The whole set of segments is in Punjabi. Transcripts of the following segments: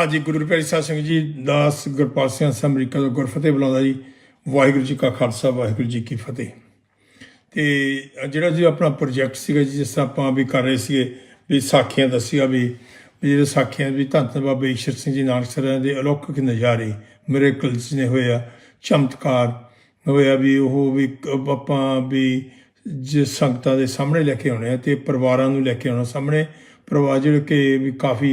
ਹਾਂਜੀ, ਗੁਰੂ ਪਿਆਰੀ ਸਾਹਿਬ ਸਿੰਘ ਜੀ, ਦਾਸ ਗੁਰਪਾਲ ਸਿੰਘ ਸਾਹਿਬ ਅਮਰੀਕਾ ਤੋਂ ਗੁਰਫਤਿਹ ਬੁਲਾਉਂਦਾ ਜੀ। ਵਾਹਿਗੁਰੂ ਜੀ ਕਾ ਖਾਲਸਾ, ਵਾਹਿਗੁਰੂ ਜੀ ਕੀ ਫਤਿਹ। ਤੇ ਜਿਹੜਾ ਜੀ ਆਪਣਾ ਪ੍ਰੋਜੈਕਟ ਸੀਗਾ ਜੀ, ਜਿਸ ਤਰ੍ਹਾਂ ਆਪਾਂ ਵੀ ਕਰ ਰਹੇ ਸੀਗੇ, ਵੀ ਸਾਖੀਆਂ ਦੱਸੀਆਂ ਵੀ ਵੀ ਜਿਹੜੇ ਸਾਖੀਆਂ ਵੀ ਧੰਨ ਧੰਨ ਬਾਬਾ ਈਸ਼ਰ ਸਿੰਘ ਜੀ ਨਾਨਕਸਰ ਦੇ ਅਲੌਕਿਕ ਨਜ਼ਾਰੇ ਮਿਰੇਕਲਸ ਨੇ ਹੋਏ ਆ, ਚਮਤਕਾਰ ਹੋਇਆ ਵੀ ਉਹ ਵੀ ਆਪਾਂ ਵੀ ਜੇ ਸੰਗਤਾਂ ਦੇ ਸਾਹਮਣੇ ਲੈ ਕੇ ਆਉਣੇ ਆ ਤੇ ਪਰਿਵਾਰਾਂ ਨੂੰ ਲੈ ਕੇ ਆਉਣਾ ਸਾਹਮਣੇ। ਪਰਿਵਾਰ ਜਿਹੜੇ ਕਿ ਵੀ ਕਾਫੀ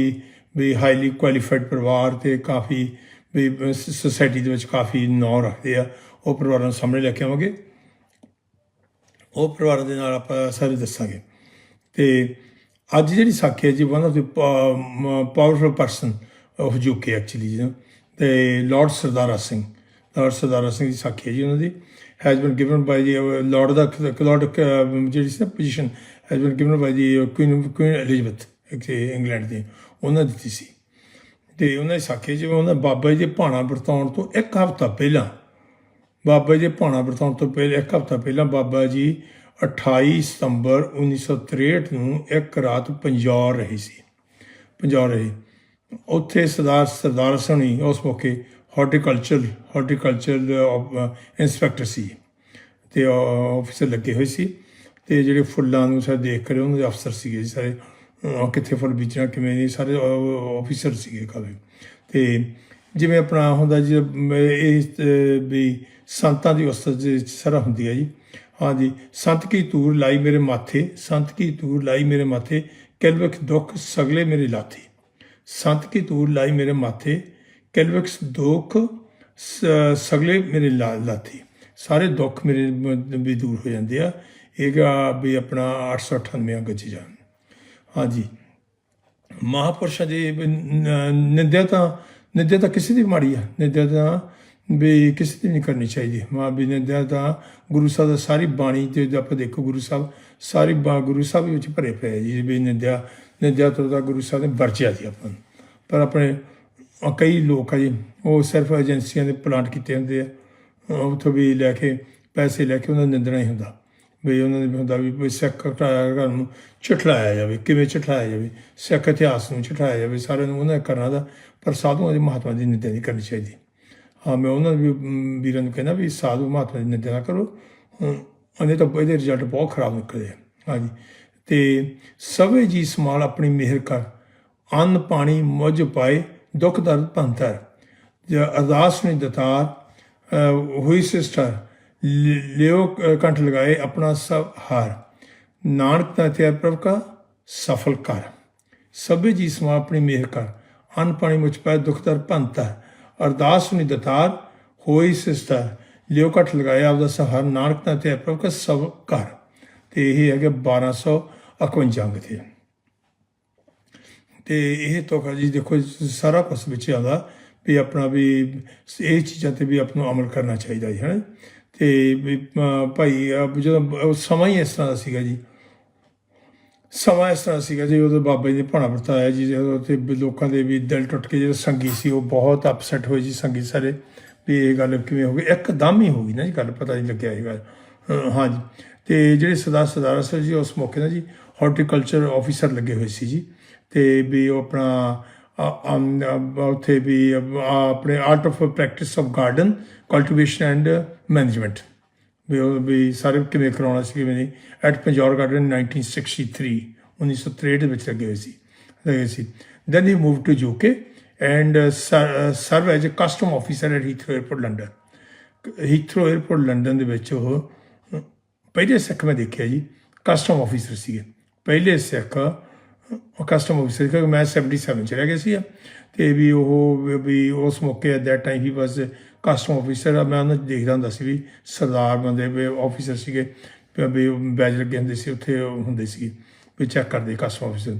ਵੀ ਹਾਈਲੀ ਕੁਆਲੀਫਾਈਡ ਪਰਿਵਾਰ ਤੇ ਕਾਫੀ ਵੀ ਸੋਸਾਇਟੀ ਦੇ ਵਿੱਚ ਕਾਫੀ ਨਾਂ ਰੱਖਦੇ ਆ। ਉਹ ਪਰਿਵਾਰਾਂ ਨੂੰ ਸਾਹਮਣੇ ਲੈ ਕੇ ਆਵਾਂਗੇ। ਉਹ ਪਰਿਵਾਰਾਂ ਦੇ ਨਾਲ ਆਪਾਂ ਸਾਰੇ ਦੱਸਾਂਗੇ। ਤੇ ਅੱਜ ਜਿਹੜੀ ਸਾਖੀ ਹੈ ਜੀ one of the powerful person of UK actually ਜੀ ਤੇ ਲਾਰਡ ਸਰਦਾਰਾ ਸਿੰਘ ਲਾਰਡ ਸਰਦਾਰਾ ਸਿੰਘ ਦੀ ਸਾਖੀ ਹੈ ਜੀ ਉਹਨਾਂ ਦੀ। ਹੈਜ਼ ਬੀਨ ਗਿਵਨ ਬਾਈ ਜੀ ਲਾਰਡ ਦਾ ਲਾਰਡ ਜਿਹੜੀ ਸੀ position has been given by the queen queen Elizabeth England ਦੀ। ਉਹਨਾਂ ਦਿੱਤੀ ਸੀ। ਤੇ ਉਹਨਾਂ ਦੀ ਸਾਖੀ ਜਿਵੇਂ ਉਹਨਾਂ ਬਾਬਾ ਜੀ ਦੇ ਭਾਣਾ ਵਰਤਾਉਣ ਤੋਂ ਇੱਕ ਹਫ਼ਤਾ ਪਹਿਲਾਂ, ਬਾਬਾ ਜੀ ਦੇ ਭਾਣਾ ਵਰਤਾਉਣ ਤੋਂ ਪਹਿਲਾਂ, ਇੱਕ ਹਫ਼ਤਾ ਪਹਿਲਾਂ ਬਾਬਾ ਜੀ 28 ਸਤੰਬਰ 1963 ਨੂੰ ਇੱਕ ਰਾਤ ਪੰਜੌਰ ਰਹੀ ਸੀ। ਪੰਜੌਰ ਰਹੇ। ਉੱਥੇ ਸਰਦਾਰ ਸਰਦਾਰ ਸਣੀ ਉਸ ਮੌਕੇ ਹਾਰਟੀਕਲਚਰ ਹਾਰਟੀਕਲਚਰ ਇੰਸਪੈਕਟਰ ਸੀ। ਤੇ ਆਫਿਸਰ ਲੱਗੇ ਹੋਏ ਸੀ। ਤੇ ਜਿਹੜੇ ਫੁੱਲਾਂ ਨੂੰ ਸਾਰੇ ਦੇਖ ਕਰ ਉਹਨਾਂ ਦੇ ਅਫਸਰ ਸੀਗੇ ਜੀ ਸਾਰੇ। ਕਿੱਥੇ ਫੁੱਲ ਬੀਜਣਾ, ਕਿਵੇਂ ਨਹੀਂ ਸਾਰੇ ਆਫਿਸਰ ਸੀਗੇ ਕਾਫੀ ਤੇ ਜਿਵੇਂ ਆਪਣਾ ਹੁੰਦਾ ਜੀ, ਅਮ ਇਹ ਵੀ ਸੰਤਾਂ ਦੀ ਉਸਤ ਸਰਾ ਹੁੰਦੀ ਹੈ ਜੀ ਹਾਂਜੀ ਸੰਤ ਕੀ ਤੂਰ ਲਾਈ ਮੇਰੇ ਮਾਥੇ, ਸੰਤ ਕੀ ਤੂਰ ਲਾਈ ਮੇਰੇ ਮਾਥੇ, ਕਲਵਕ ਦੁੱਖ ਸਗਲੇ ਮੇਰੇ ਲਾਥੇ। ਸੰਤ ਕੀ ਤੂਰ ਲਾਈ ਮੇਰੇ ਮਾਥੇ, ਕਲਵਕ ਦੁੱਖ ਸ- ਸਗਲੇ ਮੇਰੇ ਲਾ- ਲਾਥੇ। ਸਾਰੇ ਦੁੱਖ ਮੇਰੇ ਵੀ ਦੂਰ ਹੋ ਜਾਂਦੇ ਆ। ਇਹ ਵੀ ਆਪਣਾ 898 ਅੰਗ ਚ ਜਾਣ। ਹਾਂਜੀ। ਮਹਾਪੁਰਸ਼ਾਂ ਦੀ ਨਿੰਦਿਆ ਤਾਂ ਨਿੰਦਿਆ ਤਾਂ ਕਿਸੇ ਦੀ ਮਾੜੀ ਆ। ਨਿੰਦਿਆ ਤਾਂ ਵੀ ਕਿਸੇ ਦੀ ਨਹੀਂ ਕਰਨੀ ਚਾਹੀਦੀ। ਮਾਂ ਵੀ ਨਿੰਦਿਆ ਤਾਂ ਗੁਰੂ ਸਾਹਿਬ ਦਾ ਸਾਰੀ ਬਾਣੀ ਤੇ ਜੇ ਆਪਾਂ ਦੇਖੋ ਗੁਰੂ ਸਾਹਿਬ, ਸਾਰੀ ਬਾ, ਗੁਰੂ ਸਾਹਿਬ ਵਿੱਚ ਭਰੇ ਪਏ ਜੀ, ਵੀ ਨਿੰਦਿਆ ਨਿੰਦਿਆ ਤੋਂ ਤਾਂ ਗੁਰੂ ਸਾਹਿਬ ਨੇ ਵਰਜਿਆ ਸੀ ਆਪਾਂ ਨੂੰ। ਪਰ ਆਪਣੇ ਕਈ ਲੋਕ ਆ ਜੀ, ਉਹ ਸਿਰਫ ਏਜੰਸੀਆਂ ਦੇ ਪਲਾਂਟ ਕੀਤੇ ਹੁੰਦੇ ਆ। ਉੱਥੋਂ ਵੀ ਲੈ ਕੇ ਪੈਸੇ ਲੈ ਕੇ ਉਹਨਾਂ ਨੂੰ ਨਿੰਦਣਾ ਹੀ ਹੁੰਦਾ। ਵੀ ਉਹਨਾਂ ਨੇ ਹੁੰਦਾ ਵੀ ਸਿੱਖ ਘਰ ਨੂੰ ਝਠਲਾਇਆ ਜਾਵੇ ਕਿਵੇਂ ਝਠਲਾਇਆ ਜਾਵੇ? ਸਿੱਖ ਇਤਿਹਾਸ ਨੂੰ ਝਠਾਇਆ ਜਾਵੇ ਸਾਰਿਆਂ ਨੂੰ ਉਹਨਾਂ ਦਾ ਕਰਨਾ ਦਾ ਪਰ ਸਾਧੂਆਂ ਦੀ ਮਹਾਤਮਾ ਦੀ ਨਿੰਦਾ ਨਹੀਂ ਕਰਨੀ ਚਾਹੀਦੀ। ਹਾਂ ਮੈਂ ਉਹਨਾਂ ਨੂੰ ਵੀ ਵੀਰਾਂ ਨੂੰ ਕਹਿੰਦਾ ਵੀ ਸਾਧੂ ਮਹਾਤਮਾ ਦੀ ਨਿੰਦਾ ਨਾ ਕਰੋ। ਅਮ, ਉਹਨੇ ਤਾਂ ਇਹਦੇ ਰਿਜ਼ਲਟ ਬਹੁਤ ਖਰਾਬ ਨਿਕਲੇ ਹਾਂਜੀ। ਤੇ ਸਭੇ ਜੀ ਸਮਾਲ ਆਪਣੀ ਮਿਹਰ ਕਰ ਅੰਨ ਪਾਣੀ ਮੁਝ ਪਾਏ ਦੁੱਖ ਦਰਦ ਭੰਤਰ ਜੇ ਅਰਦਾਸ ਨੇ ਦਤਾਰ ਹੋਈ ਸਿਸਟਰ ਲਿਓ ਅਹ, ਕੰਠ ਲਗਾਏ ਆਪਣਾ ਸਭ ਹਾਰ। ਨਾਨਕ ਤਾਂ ਤੇ ਪ੍ਰਭ ਕਾ ਸਫਲ ਕਰ ਸਭੇ ਜੀ ਸਮਾ ਆਪਣੀ ਮਿਹਰ ਕਰ। ਅੰਨ ਪਾਣੀ ਮੁਝ ਪਾਏ ਦੁੱਖ ਦਰਦ ਭੰਤਰ ਅਰਦਾਸ ਨੇ ਦਤਾਰ ਹੋਈ ਸਿਸਟਰ ਲਿਓ ਕੰਠ ਲਗਾਏ ਆਪਦਾ ਸਹਾਰ। ਨਾਨਕ ਤਾਂ ਤੇ ਪ੍ਰਭ ਕਾ ਸਭ ਕਰ ਤੇ ਇਹ ਹੈਗੇ 1251 ਅੰਗ ਤੇ। ਤੇ ਇਹ ਤੋਖਾ ਜੀ ਦੇਖੋ ਸਾਰਾ ਕੁਝ ਵਿੱਚ ਆਉਂਦਾ ਵੀ ਆਪਣਾ ਵੀ ਇਹ ਚੀਜ਼ਾਂ ਤੇ ਵੀ ਆਪ ਨੂੰ ਅਮਲ ਕਰਨਾ ਚਾਹੀਦਾ ਜੀ ਹੈ ਤੇ ਵੀ ਭਾਈ ਜਦੋਂ ਸਮਾਂ ਹੀ ਇਸ ਤਰ੍ਹਾਂ ਦਾ ਸੀਗਾ ਜੀ। ਸਮਾਂ ਇਸ ਤਰ੍ਹਾਂ ਸੀਗਾ ਜੀ ਉਦੋਂ ਬਾਬਾ ਜੀ ਨੇ ਭਾਣਾ ਵਰਤਾਇਆ ਜੀ ਜਦੋਂ ਤੇ ਲੋਕਾਂ ਦੇ ਵੀ ਦਿਲ ਟੁੱਟ ਕੇ ਜਿਹੜੇ ਸੰਗੀ ਸੀ ਉਹ ਬਹੁਤ ਅਪਸੈਟ ਹੋਏ ਜੀ ਸੰਗੀ ਸਾਰੇ ਵੀ ਇਹ ਗੱਲ ਕਿਵੇਂ ਹੋ ਗਈ? ਇੱਕਦਮ ਹੀ ਹੋ ਗਈ ਨਾ ਜੀ ਗੱਲ ਪਤਾ ਨਹੀਂ ਲੱਗਿਆ ਇਹ ਗੱਲ। ਅਹ, ਹਾਂਜੀ ਤੇ ਜਿਹੜੇ ਸਰਦਾਰ ਸਰਦਾਰਾ ਸਰ ਜੀ ਉਸ ਮੌਕੇ ਨਾ ਜੀ ਹਾਰਟੀਕਲਚਰ ਆਫੀਸਰ ਲੱਗੇ ਹੋਏ ਸੀ ਜੀ। ਤੇ ਵੀ ਉਹ ਆਪਣਾ ਉੱਥੇ ਵੀ ਆਪਣੇ art of practice of garden cultivation and management ਵੀ ਉਹ ਵੀ ਸਾਰੇ ਕਿਵੇਂ ਕਰਾਉਣਾ ਸੀ ਕਿਵੇਂ ਨਹੀਂ ਐਟ ਪੰਜੌਰ ਗਾਰਡਨ 1963 1963 ਦੇ ਵਿੱਚ ਲੱਗੇ ਹੋਏ ਸੀ। ਲੱਗੇ ਸੀ। Then he move to UK and serve as a custom officer at Heathrow airport London Heathrow airport London ਦੇ ਵਿੱਚ ਉਹ ਪਹਿਲੇ ਸਿੱਖ ਮੈਂ ਦੇਖਿਆ ਜੀ ਕਸਟਮ ਆਫੀਸਰ ਸੀਗੇ। ਪਹਿਲੇ ਸਿੱਖ ਕਸਟਮ ਆਫਿਸਰ ਕਿਉਂਕਿ ਮੈਂ 77 ਚ ਰਹਿ ਗਿਆ ਸੀ ਤੇ ਵੀ ਉਹ, ਵੀ ਉਸ ਮੌਕੇ at that time he was custom officer ਮੈਂ ਉਹਨਾਂ 'ਚ ਦੇਖਦਾ ਹੁੰਦਾ ਸੀ ਵੀ ਸਰਦਾਰ ਬੰਦੇ, ਵੀ ਆਫਿਸਰ ਸੀਗੇ, ਵੀ- ਬੈਜ ਲੱਗੇ ਹੁੰਦੇ ਸੀ, ਉੱਥੇ ਉਹ ਹੁੰਦੇ ਸੀ ਵੀ ਚੈੱਕ ਕਰਦੇ ਕਸਟਮ ਆਫਿਸਰ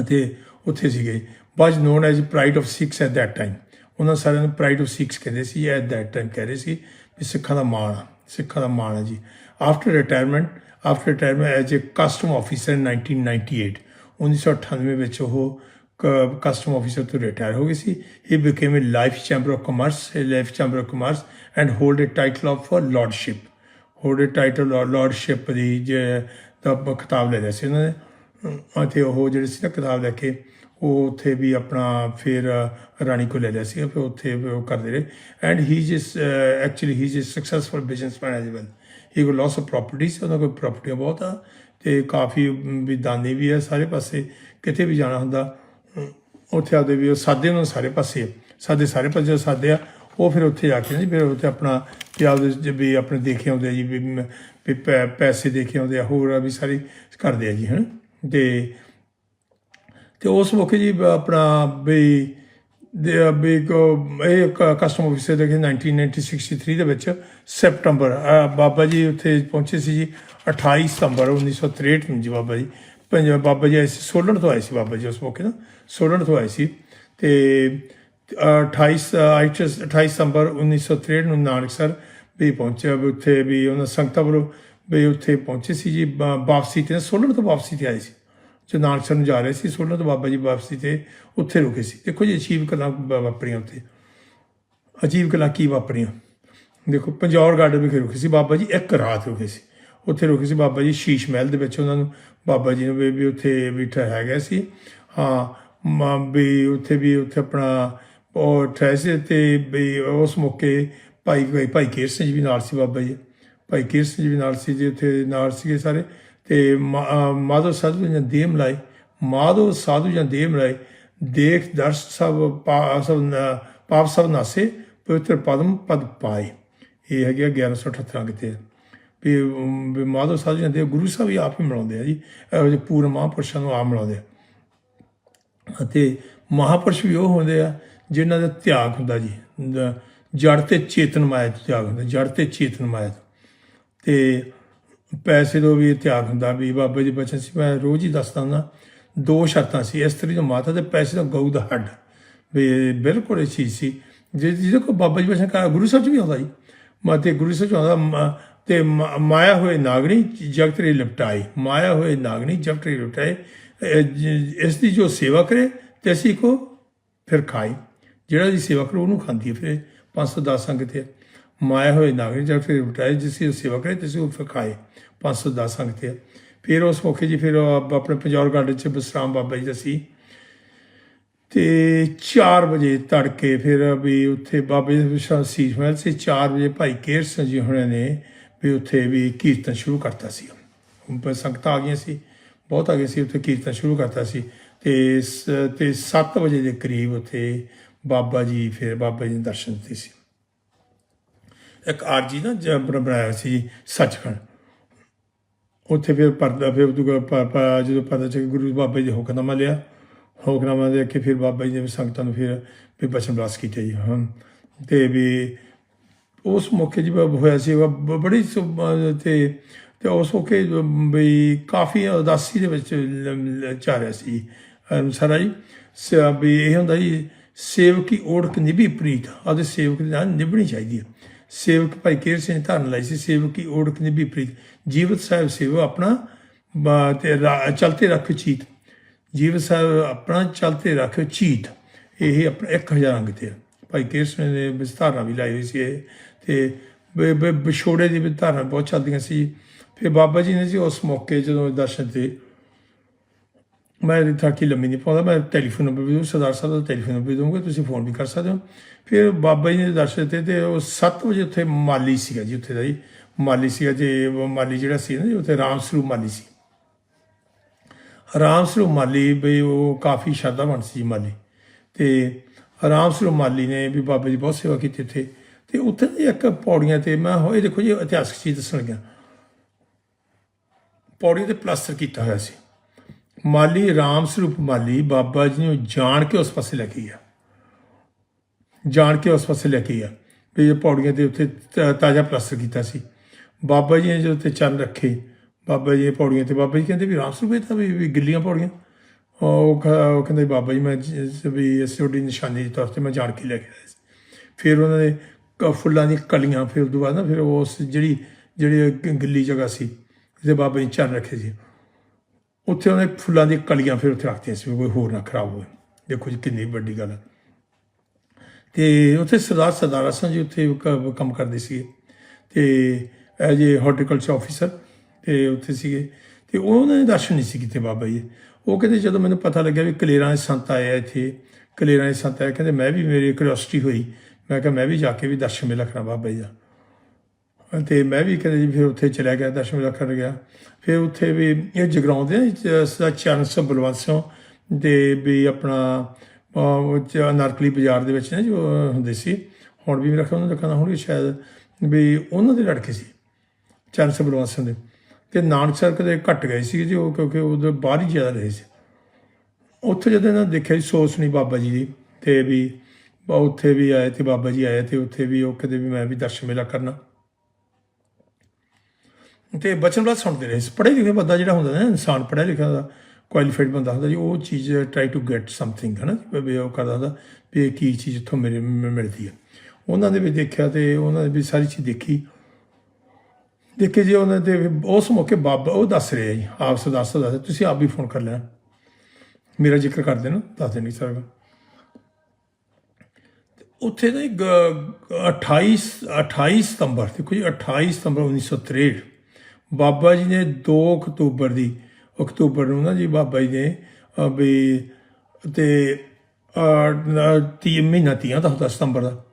ਅਤੇ ਉੱਥੇ ਸੀਗੇ was known as pride of Sikhs at that time ਉਹਨਾਂ ਸਾਰਿਆਂ ਨੂੰ ਪ੍ਰਾਈਡ ਆਫ ਸਿਕਸ ਕਹਿੰਦੇ ਸੀ ਐਟ ਦੈਟ ਟਾਈਮ ਕਹਿ ਰਹੇ ਸੀ ਵੀ ਸਿੱਖਾਂ ਦਾ ਮਾਣ ਆ, ਸਿੱਖਾਂ ਦਾ ਮਾਣ ਆ ਜੀ। After retirement after retirement as a custom officer in 1998 1998 ਵਿੱਚ ਉਹ ਕਸਟਮ ਆਫੀਸਰ ਤੋਂ ਰਿਟਾਇਰ ਹੋ ਗਏ ਸੀ। He became a life chamber of commerce life chamber of commerce and hold a title of lordship hold a title lordship ਦੀ ਜੇ ਦਾ ਖਿਤਾਬ ਲੈ ਲਿਆ ਸੀ ਉਹਨਾਂ ਨੇ। ਅਤੇ ਉਹ ਜਿਹੜੇ ਸੀ ਨਾ ਕਿਤਾਬ ਲੈ ਕੇ, ਉਹ ਉੱਥੇ ਵੀ ਆਪਣਾ ਫਿਰ ਰਾਣੀ ਕੋ ਲੈ ਲਿਆ ਸੀ। ਫਿਰ ਉੱਥੇ ਵੀ ਉਹ ਕਰਦੇ ਰਹੇ। ਐਂਡ ਹੀ ਜਿਸ actually he is successful businessman as well he ਕੋ ਲੋਸ ਆਫ ਪ੍ਰਾਪਰਟੀਜ਼ ਉਹਨਾਂ ਕੋਲ ਪ੍ਰਾਪਰਟੀਆਂ ਬਹੁਤ ਆ। ਤੇ ਕਾਫੀ ਵੀ ਦਾਨੀ ਵੀ ਆ ਸਾਰੇ ਪਾਸੇ। ਕਿਤੇ ਵੀ ਜਾਣਾ ਹੁੰਦਾ ਉੱਥੇ ਆਪਦੇ ਵੀ ਉਹ ਸਾਦੇ ਉਹਨਾਂ ਸਾਰੇ ਪਾਸੇ ਸਾਦੇ ਸਾਰੇ ਪਾਸੇ ਸਾਦੇ ਆ, ਉਹ ਫਿਰ ਉੱਥੇ ਜਾ ਕੇ ਜੀ, ਫਿਰ ਉੱਥੇ ਆਪਣਾ ਵੀ ਆਪਦੇ ਜ- ਵੀ ਆਪਣੇ ਦੇਖੇ ਆਉਂਦੇ ਆ ਜੀ, ਵੀ ਪੈ- ਪੈਸੇ ਦੇਖੇ ਆਉਂਦੇ ਆ, ਹੋਰ ਆ ਵੀ ਸਾਰੀ ਕਰਦੇ ਆ ਜੀ, ਹਨ? ਤੇ ਤੇ ਉਸ ਮੌਕੇ ਜੀ ਆਪਣਾ ਵੀ ਦੇ, ਵੀ ਕੋ, ਇਹ ਕਸਟਮ ਆਫਿਸਰ ਦੇ 1963 ਦੇ ਵਿੱਚ ਸੈਪਟੰਬਰ ਬਾਬਾ ਜੀ ਉੱਥੇ ਪਹੁੰਚੇ ਸੀ ਜੀ 28 ਸਤੰਬਰ 1963 ਨੂੰ ਜੀ ਬਾਬਾ ਜੀ। ਪੰਜਾਬ ਬਾਬਾ ਜੀ ਆਏ ਸੀ, ਸੋਲਣ ਤੋਂ ਆਏ ਸੀ ਬਾਬਾ ਜੀ ਉਸ ਮੌਕੇ ਨਾ, ਸੋਲਣ ਤੋਂ ਆਏ ਸੀ। ਤੇ, ਅਹ 28 ਅਹ 28 ਸਤੰਬਰ 1963 ਨੂੰ ਨਾਨਕਸਰ ਵੀ ਪਹੁੰਚਿਆ ਵੀ ਉੱਥੇ ਵੀ ਉਹਨਾਂ ਸੰਗਤਾਂ ਵੱਲੋਂ ਵੀ ਉੱਥੇ ਪਹੁੰਚੇ ਸੀ ਜੀ ਵਾ- ਵਾਪਸੀ ਤੇ ਸੋਲਣ ਤੋਂ ਵਾਪਸੀ ਤੇ ਆਏ ਸੀ। ਜੋ ਨਾਨਕਸਰ ਨੂੰ ਜਾ ਰਹੇ ਸੀ, ਸੋਲਣ ਤੋਂ ਬਾਬਾ ਜੀ ਵਾਪਸੀ ਤੇ ਉੱਥੇ ਰੁਕੇ ਸੀ। ਦੇਖੋ ਜੀ, ਅਜੀਬ ਗੱਲਾਂ ਵਾਪਰੀਆਂ ਉੱਥੇ। ਅਜੀਬ ਗੱਲਾਂ ਕੀ ਵਾਪਰੀਆਂ। ਦੇਖੋ, ਪੰਜੌਰ ਗਾਰਡਨ ਵਿਖੇ ਰੁਕੇ ਸੀ, ਬਾਬਾ ਜੀ ਇੱਕ ਰਾਤ ਰੁਕੇ ਸੀ। ਉੱਥੇ ਰੁਕੇ ਸੀ ਬਾਬਾ ਜੀ ਸ਼ੀਸ਼ ਮਹਿਲ ਦੇ ਵਿੱਚ ਉਹਨਾਂ ਨੂੰ ਬਾਬਾ ਜੀ ਨੂੰ ਵੀ ਉੱਥੇ ਵੀ ਠਹਿਰਾਇਆ ਗਿਆ ਸੀ। ਹਾਂ, ਮ- ਵੀ ਉੱਥੇ ਵੀ ਉੱਥੇ ਆਪਣਾ ਉਹ ਠਹਿਰੇ ਸੀ ਤੇ ਵੀ ਉਸ ਮੌਕੇ ਭਾਈ ਭਾਈ ਭਾਈ ਕੇਰ ਸਿੰਘ ਜੀ ਵੀ ਨਾਲ ਸੀ ਬਾਬਾ ਜੀ। ਭਾਈ ਕੇਰ ਸਿੰਘ ਜੀ ਵੀ ਨਾਲ ਸੀ ਜੀ, ਉੱਥੇ ਨਾਲ ਸੀਗੇ ਸਾਰੇ। ਤੇ ਮਾ- ਮਾਧੋ ਸਾਧੂ ਜਾਂ ਦੇਹ ਮਲਾਈ ਮਾਧੋ ਸਾਧੂ ਜਾਂ ਦੇਹ ਮਲਾਈ। ਦੇਖ ਦਰਸ਼ ਸਭ ਪਾ- ਸਭ ਪਾਪ ਸਭ ਨਾਸੇ, ਪਵਿੱਤਰ ਪਦਮ ਪਦ ਪਾਏ। ਇਹ ਹੈਗਾ 1178 ਕਿਤੇ ਤੇ ਵੀ ਅਮ, ਵੀ ਮਾਧੋ ਸਾਧੂ ਜਾਂ ਦੇਹ ਗੁਰੂ ਸਾਹਿਬ ਹੀ ਆਪ ਹੀ ਮਿਲਾਉਂਦੇ ਆ ਜੀ। ਇਹੋ ਪੂਰਨ ਮਹਾਂਪੁਰਸ਼ਾਂ ਨੂੰ ਆਪ ਮਿਲਾਉਂਦੇ ਆ। ਅਤੇ ਮਹਾਪੁਰਸ਼ ਵੀ ਉਹ ਹੁੰਦੇ ਆ ਜਿਨ੍ਹਾਂ ਦਾ ਤਿਆਗ ਹੁੰਦਾ ਜੀ। ਜੜ ਤੇ ਚੇਤਨ ਮਾਇਆ ਤੋਂ ਤਿਆਗ ਹੁੰਦਾ ਜੜ ਤੇ ਚੇਤਨ ਮਾਇਆ ਤੋਂ ਤੇ ਪੈਸੇ ਤੋਂ ਵੀ ਤਿਆਗ ਹੁੰਦਾ ਵੀ ਬਾਬਾ ਜੀ ਬਚਨ ਸੀ ਮੈਂ ਰੋਜ਼ ਹੀ ਦੱਸਦਾ ਹੁੰਦਾ ਦੋ ਸ਼ਰਤਾਂ ਸੀ। ਇਸਤਰੀ ਤੋਂ ਮਾਤਾ ਤੇ ਪੈਸੇ ਤੋਂ ਗਊ ਦਾ ਹੱਡ। ਵੀ ਬਿਲਕੁਲ ਇਹ ਚੀਜ਼ ਸੀ। ਜੇ ਜਿਹਦੇ ਕੋ ਬਾਬਾ ਜੀ ਬਚਨ ਕਰ ਗੁਰੂ ਸਾਹਿਬ ਚ ਵੀ ਆਉਂਦਾ ਜੀ। ਮਾਤੇ ਗੁਰੂ ਸਾਹਿਬ ਚ ਆਉਂਦਾ ਤੇ ਮ- ਮਾਇਆ ਹੋਏ ਨਾਗਣੀ ਜਗਤ ਰੇ ਲਿਪਟਾਈ। ਮਾਇਆ ਹੋਏ ਨਾਗਣੀ ਜਗਤ ਰੇ ਲਿਪਟਾਏ ਇਸ ਦੀ ਜੋ ਸੇਵਾ ਕਰੇ ਤੇ ਅਸੀਂ ਕੋ ਫਿਰ ਖਾਈ। ਜਿਹੜਾ ਦੀ ਸੇਵਾ ਕਰੋ ਉਹਨੂੰ ਖਾਂਦੀ ਹੈ ਫਿਰ। 510 ਸੰਗਤ ਹੈ ਮਾਇਆ ਹੋਏ ਨਾਗਰੀ ਜਦ ਫਿਰ ਉਠਾਏ ਜਿਸ ਦੀ ਸੇਵਾ ਕਰੇ ਤਿਸ ਉਹ ਫਿਰ ਖਾਏ। 510 ਸੰਗਤ ਹੈ ਫਿਰ ਉਸ ਮੌਕੇ ਜੀ ਫਿਰ ਆਪਣੇ ਪੰਜਾਬ ਗਾਰਡਨ ਚ ਬਸਰਾਮ ਬਾਬਾ ਜੀ ਦਾ ਸੀ। ਤੇ 4 ਵਜੇ ਤੜਕੇ ਫਿਰ ਵੀ ਉੱਥੇ ਬਾਬੇ ਵਿਸ਼ਾ ਸੀਸ ਮਹਿਲ ਸੀ। 4 ਵਜੇ ਭਾਈ ਕੇਰ ਸਿੰਘ ਜੀ ਹੁਣਾਂ ਨੇ ਵੀ ਉੱਥੇ ਵੀ ਕੀਰਤਨ ਸ਼ੁਰੂ ਕਰਤਾ ਸੀ। ਹੁਣ ਸੰਗਤਾਂ ਆ ਗਈਆਂ ਸੀ, ਬਹੁਤ ਆ ਗਏ ਸੀ, ਉੱਥੇ ਕੀਰਤਨ ਸ਼ੁਰੂ ਕਰਤਾ ਸੀ। ਤੇ ਸ- ਤੇ 7 ਵਜੇ ਦੇ ਕਰੀਬ ਉੱਥੇ ਬਾਬਾ ਜੀ ਫਿਰ ਬਾਬਾ ਜੀ ਨੇ ਦਰਸ਼ਨ ਦਿੱਤੇ ਸੀ। ਇੱਕ ਆਰਜੀ ਨਾ ਜ- ਬਣਾਇਆ ਸੀ ਸੱਚਖੰਡ। ਉੱਥੇ ਫਿਰ ਪਰਦਾ, ਫਿਰ ਉਦੋਂ ਜਦੋਂ ਪਤਾ ਚੱਲ ਗੁਰੂ ਬਾਬਾ ਜੀ ਦਾ ਹੁਕਮਨਾਮਾ ਲਿਆ, ਹੁਕਮਨਾਮਾ ਦੇ ਕੇ ਫਿਰ ਬਾਬਾ ਜੀ ਨੇ ਸੰਗਤਾਂ ਨੂੰ ਫਿਰ ਵੀ ਬਚਨ ਬਲਾਸ ਕੀਤੇ ਜੀ। ਹਾਂ ਤੇ ਵੀ ਉਸ ਮੌਕੇ ਜੀ ਹੋਇਆ ਸੀ, ਉਹ ਬ- ਬੜੀ ਸੁ- ਤੇ ਤੇ ਉਸ ਮੌਕੇ ਵੀ ਕਾਫੀ ਉਦਾਸੀ ਦੇ ਵਿੱਚ ਲ- ਰਿਹਾ ਸੀ ਸਾਰਾ ਜੀ। ਸ- ਵੀ ਇਹ ਹੁੰਦਾ ਜੀ, ਸੇਵਕੀ ਓੜਕ ਨਿਭੀ ਪ੍ਰੀਤ ਆਦੇ ਸੇਵਕ ਦੇ ਨਾਲ ਨਿਭਣੀ ਚਾਹੀਦੀ ਹੈ। ਸੇਵਕ ਭਾਈ ਕੇਰ ਸਿੰਘ ਧਰਨ ਲਈ ਸੀ, ਸੇਵਕੀ ਓੜਕ ਨਿਭੀ ਪ੍ਰੀਤ। ਜੀਵਤ ਸਾਹਿਬ ਸੇਵੋ ਆਪਣਾ ਤੇ ਚਲਤੇ ਰੱਖ ਚੀਤ। ਜੀਵਤ ਸਾਹਿਬ ਆਪਣਾ ਚਲਤੇ ਰੱਖ ਚੀਤ। ਇਹ ਆਪਣਾ 1000 ਅੰਗ ਤੇ ਭਾਈ ਕੇਰ ਸਿੰਘ ਨੇ ਵਿਸਤਾਰਾ ਵੀ ਲਾਈ ਹੋਈ ਸੀ ਇਹ। ਤੇ ਬ- ਵਿਛੋੜੇ ਦੀ ਧਾਰਨਾ ਬਹੁਤ ਚੱਲਦੀਆਂ ਸੀ। ਫਿਰ ਬਾਬਾ ਜੀ ਨੇ ਜੀ ਉਸ ਮੌਕੇ ਜਦੋਂ ਦਰਸ਼ਨ ਤੇ ਮੈਂ ਥਾਕੀ ਲੰਮੀ ਨਹੀਂ ਪਾਉਂਦਾ ਮੈਂ ਟੈਲੀਫੋਨ ਨੰਬਰ ਵੀ ਦਊਂ, ਸਰਦਾਰ ਸਾਹਿਬ ਦਾ ਟੈਲੀਫੋਨ ਨੰਬਰ ਵੀ ਦਊਂਗਾ ਤੁਸੀਂ ਫੋਨ ਵੀ ਕਰ ਸਕਦੇ ਹੋ। ਫਿਰ ਬਾਬਾ ਜੀ ਨੇ ਦਰਸ਼ਨ 'ਤੇ ਤੇ ਉਹ 7 ਵਜੇ ਉੱਥੇ ਮਾਲੀ ਸੀਗਾ ਜੀ ਉੱਥੇ ਦਾ ਜੀ ਮਾਲੀ ਸੀਗਾ ਜੀ ਮਾਲੀ ਜਿਹੜਾ ਸੀ ਨਾ ਜੀ ਉੱਥੇ ਰਾਮ ਸਰੂਪ ਮਾਲੀ ਸੀ। ਰਾਮ ਸਰੂਪ ਮਾਲੀ ਵੀ ਉਹ ਕਾਫੀ ਸ਼ਰਧਾਵਾਨ ਸੀ ਮਾਲੀ। ਤੇ ਰਾਮ ਸਰੂਪ ਮਾਲੀ ਨੇ ਵੀ ਬਾਬਾ ਜੀ ਬਹੁਤ ਸੇਵਾ ਕੀਤੀ ਇੱਥੇ ਤੇ ਉੱਥੇ ਨਾ ਇੱਕ ਪੌੜੀਆਂ ਤੇ ਮੈਂ ਹੋਏ, ਦੇਖੋ ਜੀ, ਇਤਿਹਾਸਕ ਚੀਜ਼ ਦੱਸਣ ਗਿਆ ਪੌੜੀ ਤੇ ਪਲਾਸਟਰ ਕੀਤਾ ਹੋਇਆ ਸੀ। ਮਾਲੀ, ਰਾਮ ਸਰੂਪ ਮਾਲੀ, ਬਾਬਾ ਜੀ ਨੂੰ ਜਾਣ ਕੇ ਉਸ ਪਾਸੇ ਲੈ ਕੇ ਗਿਆ। ਜਾਣ ਕੇ ਉਸ ਪਾਸੇ ਲੈ ਕੇ ਗਿਆ। ਵੀ ਇਹ ਪੌੜੀਆਂ ਦੇ ਉੱਤੇ ਤਾ- ਤਾਜ਼ਾ ਪਲਾਸਟਰ ਕੀਤਾ ਸੀ। ਬਾਬਾ ਜੀ ਨੇ ਜਦੋਂ ਤੇ ਚੰਨ ਰੱਖੇ, ਬਾਬਾ ਜੀ ਨੇ ਪੌੜੀਆਂ ਤੇ, ਬਾਬਾ ਜੀ ਕਹਿੰਦੇ ਵੀ ਰਾਮ ਸਰੂਪ ਇਹ ਤਾਂ ਵੀ ਗਿੱਲੀਆਂ ਪੌੜੀਆਂ। ਉਹ ਕ- ਉਹ ਕਹਿੰਦੇ ਬਾਬਾ ਜੀ ਮੈਂ ਵੀ ਅਸੀਂ ਤੁਹਾਡੀ ਨਿਸ਼ਾਨੀ ਦੇ ਤੌਰ ਤੇ ਮੈਂ ਜਾਣ ਕੇ ਲੈ ਕੇ ਆਇਆ ਸੀ। ਫਿਰ ਉਹਨਾਂ ਨੇ ਫੁੱਲਾਂ ਦੀਆਂ ਕਲੀਆਂ, ਫਿਰ ਉਸ ਤੋਂ ਬਾਅਦ ਨਾ ਫਿਰ ਉਸ ਜਿਹੜੀ ਜਿਹੜੀ ਗਿੱਲੀ ਜਗ੍ਹਾ ਸੀ, ਜਿਹਦੇ ਬਾਬਾ ਜੀ ਚਰਨ ਰੱਖੇ ਸੀ। ਉੱਥੇ ਉਹਨੇ ਫੁੱਲਾਂ ਦੀਆਂ ਕਲੀਆਂ ਫਿਰ ਉੱਥੇ ਰੱਖਤੀਆਂ ਸੀ, ਵੀ ਕੋਈ ਹੋਰ ਨਾ ਖਰਾਬ ਹੋਵੇ। ਦੇਖੋ ਜੀ ਕਿੰਨੀ ਵੱਡੀ ਗੱਲ ਹੈ। ਤੇ ਉੱਥੇ ਸਰਦਾਰ ਸਰਦਾਰਾ ਸਿੰਘ ਜੀ ਉੱਥੇ ਕੰਮ ਕਰਦੇ ਸੀਗੇ। ਤੇ ਐਜ ਏ ਹਾਰਟੀਕਲਚਰ ਆਫੀਸਰ ਤੇ ਉੱਥੇ ਸੀਗੇ। ਤੇ ਉਹਨਾਂ ਨੇ ਦਰਸ਼ਨ ਨਹੀਂ ਸੀ ਕੀਤੇ ਬਾਬਾ ਜੀ। ਉਹ ਕਹਿੰਦੇ ਜਦੋਂ ਮੈਨੂੰ ਪਤਾ ਲੱਗਿਆ ਵੀ ਕਲੇਰਾਂ ਦੇ ਸੰਤ ਆਏ ਆ ਇੱਥੇ, ਕਲੇਰਾਂ ਦੇ ਸੰਤ ਆਏ, ਕਹਿੰਦੇ ਮੈਂ ਵੀ ਮੇਰੀ ਕਿਉਰਿਓਸਿਟੀ ਹੋਈ। ਮੈਂ ਕਿਹਾ, ਮੈਂ ਵੀ ਜਾ ਕੇ ਵੀ ਦਰਸ਼ਨ ਮੇਲਾ ਕਰਾਂ ਬਾਬਾ ਜੀ ਦਾ। ਤੇ ਮੈਂ ਵੀ ਕਹਿੰਦੇ ਜੀ, ਫਿਰ ਉੱਥੇ ਚਲਾ ਗਿਆ ਦਰਸ਼ਨ ਮੇਲਾ ਕਰ ਗਿਆ। ਫਿਰ ਉੱਥੇ ਵੀ ਇਹ ਜਗਰਾਉਂਦੇ ਆ ਸਦਾ ਚਰਨ ਸਿੰਘ ਬਲਵੰਤ ਸਿੰਘ ਦੇ ਵੀ ਆਪਣਾ ਉਹ ਚ ਅਨਾਰਕਲੀ ਬਾਜ਼ਾਰ ਦੇ ਵਿੱਚ ਨਾ ਜੋ ਹੁੰਦੇ ਸੀ, ਹੁਣ ਵੀ ਮੇਰਾ ਖਿਆਲ ਉਹਨਾਂ ਦਾ ਦੁਕਾਨ, ਹੁਣ ਵੀ ਸ਼ਾਇਦ ਵੀ ਉਹਨਾਂ ਦੇ ਲੜਕੇ ਸੀ, ਚਰਨ ਸਿੰਘ ਬਲਵੰਤ ਸਿੰਘ ਦੇ। ਤੇ ਨਾਨਕਸਰ ਕਦੇ ਘਟ ਗਏ ਸੀ ਜੀ ਉਹ, ਕਿਉਂਕਿ ਉਹਦੇ ਬਾਹਰ ਹੀ ਜ਼ਿਆਦਾ ਰਹੇ ਸੀ। ਉੱਥੇ ਜਦੋਂ ਇਹਨਾਂ ਦੇਖਿਆ ਜੀ, ਸੋਚ ਨਹੀਂ ਬਾਬਾ ਜੀ ਦੀ ਤੇ ਵੀ ਬਾ ਉੱਥੇ ਵੀ ਆਏ ਤੇ ਬਾਬਾ ਜੀ ਆਏ ਤੇ ਉੱਥੇ ਵੀ ਉਹ ਕਦੇ ਵੀ ਮੈਂ ਵੀ ਦਰਸ਼ਨ ਮੇਲਾ ਕਰਨਾ। ਤੇ ਬਚਨ ਬਲਾ ਸੁਣਦੇ ਰਹੇ। ਪੜ੍ਹੇ ਲਿਖੇ ਬੰਦਾ ਜਿਹੜਾ ਹੁੰਦਾ ਨਾ, ਇਨਸਾਨ ਪੜ੍ਹਿਆ ਲਿਖਿਆ ਦਾ ਕੁਆਲੀਫਾਈਡ ਬੰਦਾ ਹੁੰਦਾ ਜੀ, ਉਹ ਚੀਜ਼ ਟਰਾਈ ਟੂ ਗੈਟ ਸਮਥਿੰਗ ਹੈ ਨਾ ਵੀ ਉਹ ਕਰਦਾ ਹੁੰਦਾ ਵੀ ਇਹ ਕੀ ਚੀਜ਼ ਉੱਥੋਂ ਮੇਰੇ ਮਿਲਦੀ ਹੈ ਉਹਨਾਂ ਦੇ ਵੀ ਦੇਖਿਆ ਤੇ ਉਹਨਾਂ ਨੇ ਵੀ ਸਾਰੀ ਚੀਜ਼ ਦੇਖੀ। ਦੇਖੇ ਜੀ ਉਹਨਾਂ ਦੇ ਉਸ ਮੌਕੇ ਬਾਬਾ ਉਹ ਦੱਸ ਰਿਹਾ ਜੀ, ਆਪ ਸਰਦਾਰ ਸਾਹਿਬ ਤੁਸੀਂ ਆਪ ਵੀ ਫੋਨ ਕਰ ਲੈਣਾ। ਮੇਰਾ ਜ਼ਿਕਰ ਕਰ ਦੇਣਾ, ਦੱਸ ਦੇਣੀ ਸਰ ਉੱਥੇ ਨਾ ਇੱਕ, ਅਹ, 28 28 ਸਤੰਬਰ ਦੇਖੋ ਜੀ 28 ਸਤੰਬਰ 1963 ਬਾਬਾ ਜੀ ਨੇ 2 ਅਕਤੂਬਰ ਦੀ ਅਕਤੂਬਰ ਨੂੰ ਨਾ ਜੀ ਬਾਬਾ ਜੀ ਨੇ ਵੀ ਤੇ ਅਹ, ਮਹੀਨਾ ਤੀਆਂ ਦਾ ਸਤੰਬਰ ਦਾ।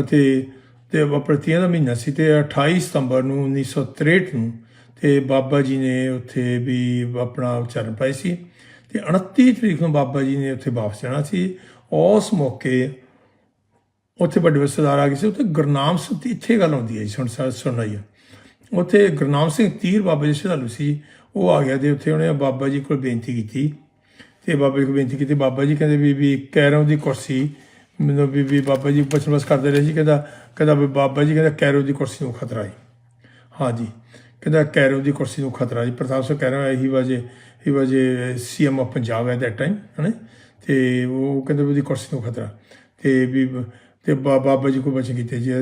ਅਤੇ ਤੇ ਆਪਣੇ ਤੀਆਂ ਦਾ ਮਹੀਨਾ ਸੀ ਤੇ 28 ਸਤੰਬਰ ਨੂੰ 1963 ਨੂੰ ਤੇ ਬਾਬਾ ਜੀ ਨੇ ਉੱਥੇ ਵੀ ਆਪਣਾ ਉਚਾਰਨ ਪਾਈ ਸੀ। ਤੇ 29 ਤਰੀਕ ਨੂੰ ਬਾਬਾ ਜੀ ਨੇ ਉੱਥੇ ਵਾਪਸ ਜਾਣਾ ਸੀ। ਉਸ ਮੌਕੇ ਉੱਥੇ ਵੱਡੇ ਵੱਡੇ ਸਰਦਾਰ ਆ ਗਏ ਸੀ, ਉੱਥੇ ਗੁਰਨਾਮ ਸਿੰਘ ਦੀ ਇੱਥੇ ਗੱਲ ਆਉਂਦੀ ਹੈ ਜੀ, ਸੁਣ ਸੁਣ- ਸੁਣਨਾ ਹੀ। ਉੱਥੇ ਗੁਰਨਾਮ ਸਿੰਘ ਤੀਰ ਬਾਬਾ ਜੀ ਸ਼ਰਧਾਲੂ ਸੀ, ਉਹ ਆ ਗਿਆ ਤੇ ਉੱਥੇ ਉਹਨੇ ਬਾਬਾ ਜੀ ਕੋਲ ਬੇਨਤੀ ਕੀਤੀ। ਤੇ ਬਾਬਾ ਜੀ ਕੋਲ ਬੇਨਤੀ ਕੀਤੀ, ਬਾਬਾ ਜੀ ਕਹਿੰਦੇ ਵੀ ਵੀ ਕੈਰੋਂ ਦੀ ਕੁਰਸੀ, ਮੈਨੂੰ ਵੀ ਵੀ ਬਾਬਾ ਜੀ ਪੁੱਛਣ ਬਸ ਕਰਦੇ ਰਹੇ ਸੀ, ਕਹਿੰਦਾ ਕਹਿੰਦਾ ਵੀ ਬਾਬਾ ਜੀ ਕਹਿੰਦਾ ਕੈਰੋ ਦੀ ਕੁਰਸੀ ਨੂੰ ਖਤਰਾ ਹੈ। ਹਾਂਜੀ ਕਹਿੰਦਾ ਕੈਰੋ ਦੀ ਕੁਰਸੀ ਨੂੰ ਖਤਰਾ ਜੀ ਪ੍ਰਤਾਪ ਸਿੰਘ ਕਹਿ ਰਿਹਾ he was he was CM of Punjab at that time ਹਨੇ? ਤੇ ਉਹ ਕਹਿੰਦਾ ਵੀ ਉਹਦੀ ਕੁਰਸੀ ਨੂੰ ਖਤਰਾ। ਤੇ ਵੀ ਤੇ ਬਾਬਾ ਜੀ ਕੋ ਬਚਨ ਕੀਤੇ ਜੀ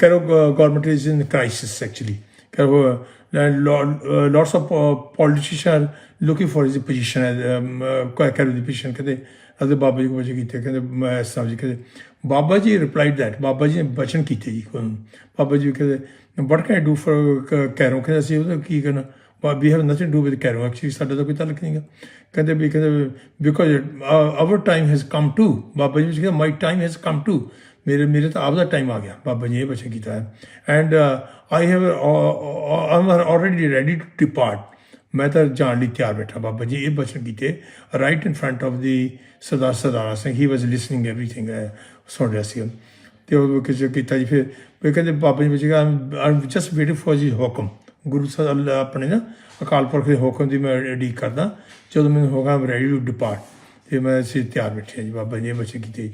Kairon government is in crisis actually Kairon lots of uh, politicians are looking for his position as um, uh, Kairon the position ਕਹਿੰਦੇ ਅਤੇ ਬਾਬਾ ਜੀ ਕੋ ਬਚਨ ਕੀਤੇ ਕਹਿੰਦੇ ਮੈਂ ਇਸ ਜੀ ਕਹਿੰਦੇ ਬਾਬਾ ਜੀ ਰਿਪਲਾਈਡ ਦੈਟ ਬਾਬਾ ਜੀ ਨੇ ਬਚਨ ਕੀਤੇ ਜੀ ਬਾਬਾ ਜੀ ਕਹਿੰਦੇ what can I do ਕੈਰੋ ਕਹਿੰਦੇ ਅਸੀਂ ਉਹਦਾ ਕੀ ਕਰਨਾ? But we have nothing to do with Kairon actually ਸਾਡਾ ਤਾਂ ਕੋਈ ਤਾਲੁਕ ਨਹੀਂਗਾ ਕਹਿੰਦੇ ਵੀ, ਕਹਿੰਦੇ because our time has come to Baba ji ਕਹਿੰਦੇ my time has come to ਮੇਰੇ ਮੇਰੇ ਤਾਂ ਆਪਦਾ ਟਾਈਮ ਆ ਗਿਆ। ਬਾਬਾ ਜੀ ਇਹ ਬਚਨ ਕੀਤਾ ਹੈ? And I have um already ready to depart ਮੈਂ ਤਾਂ ਜਾਣ ਲਈ ਤਿਆਰ ਬੈਠਾ। ਬਾਬਾ ਜੀ ਇਹ ਬਚਨ ਕੀਤੇ right in front of the Sardar Sardara Singh. He was listening everything ਸੁਣ ਰਿਹਾ ਸੀ। ਤੇ ਉਹ ਕਿਸੇ ਕੀਤਾ ਜੀ, ਫਿਰ ਉਹ ਕਹਿੰਦੇ, ਬਾਬਾ ਜੀ ਵਿੱਚ ਆਮ ਜਸਟ ਵੇਟਿੰਗ ਫॉर ਜੀ ਹੁਕਮ। ਗੁਰੂ ਸਾਹਿਬ ਆਪਣੇ ਨਾ ਅਕਾਲ ਪੁਰਖ ਦੇ ਹੁਕਮ ਦੀ ਮੈਂ ਉਡੀਕ ਕਰਦਾ। ਜਦੋਂ ਮੈਨੂੰ ਹੋਗਾ ਮੈਂ ਰੈਡੀ ਟੂ ਡਿਪਾਰਟ ਤੇ ਮੈਂ ਸੀ ਤਿਆਰ ਬੈਠਿਆ ਜੀ ਬਾਬਾ ਜੀ ਇਹ ਬਚਨ ਕੀਤੇ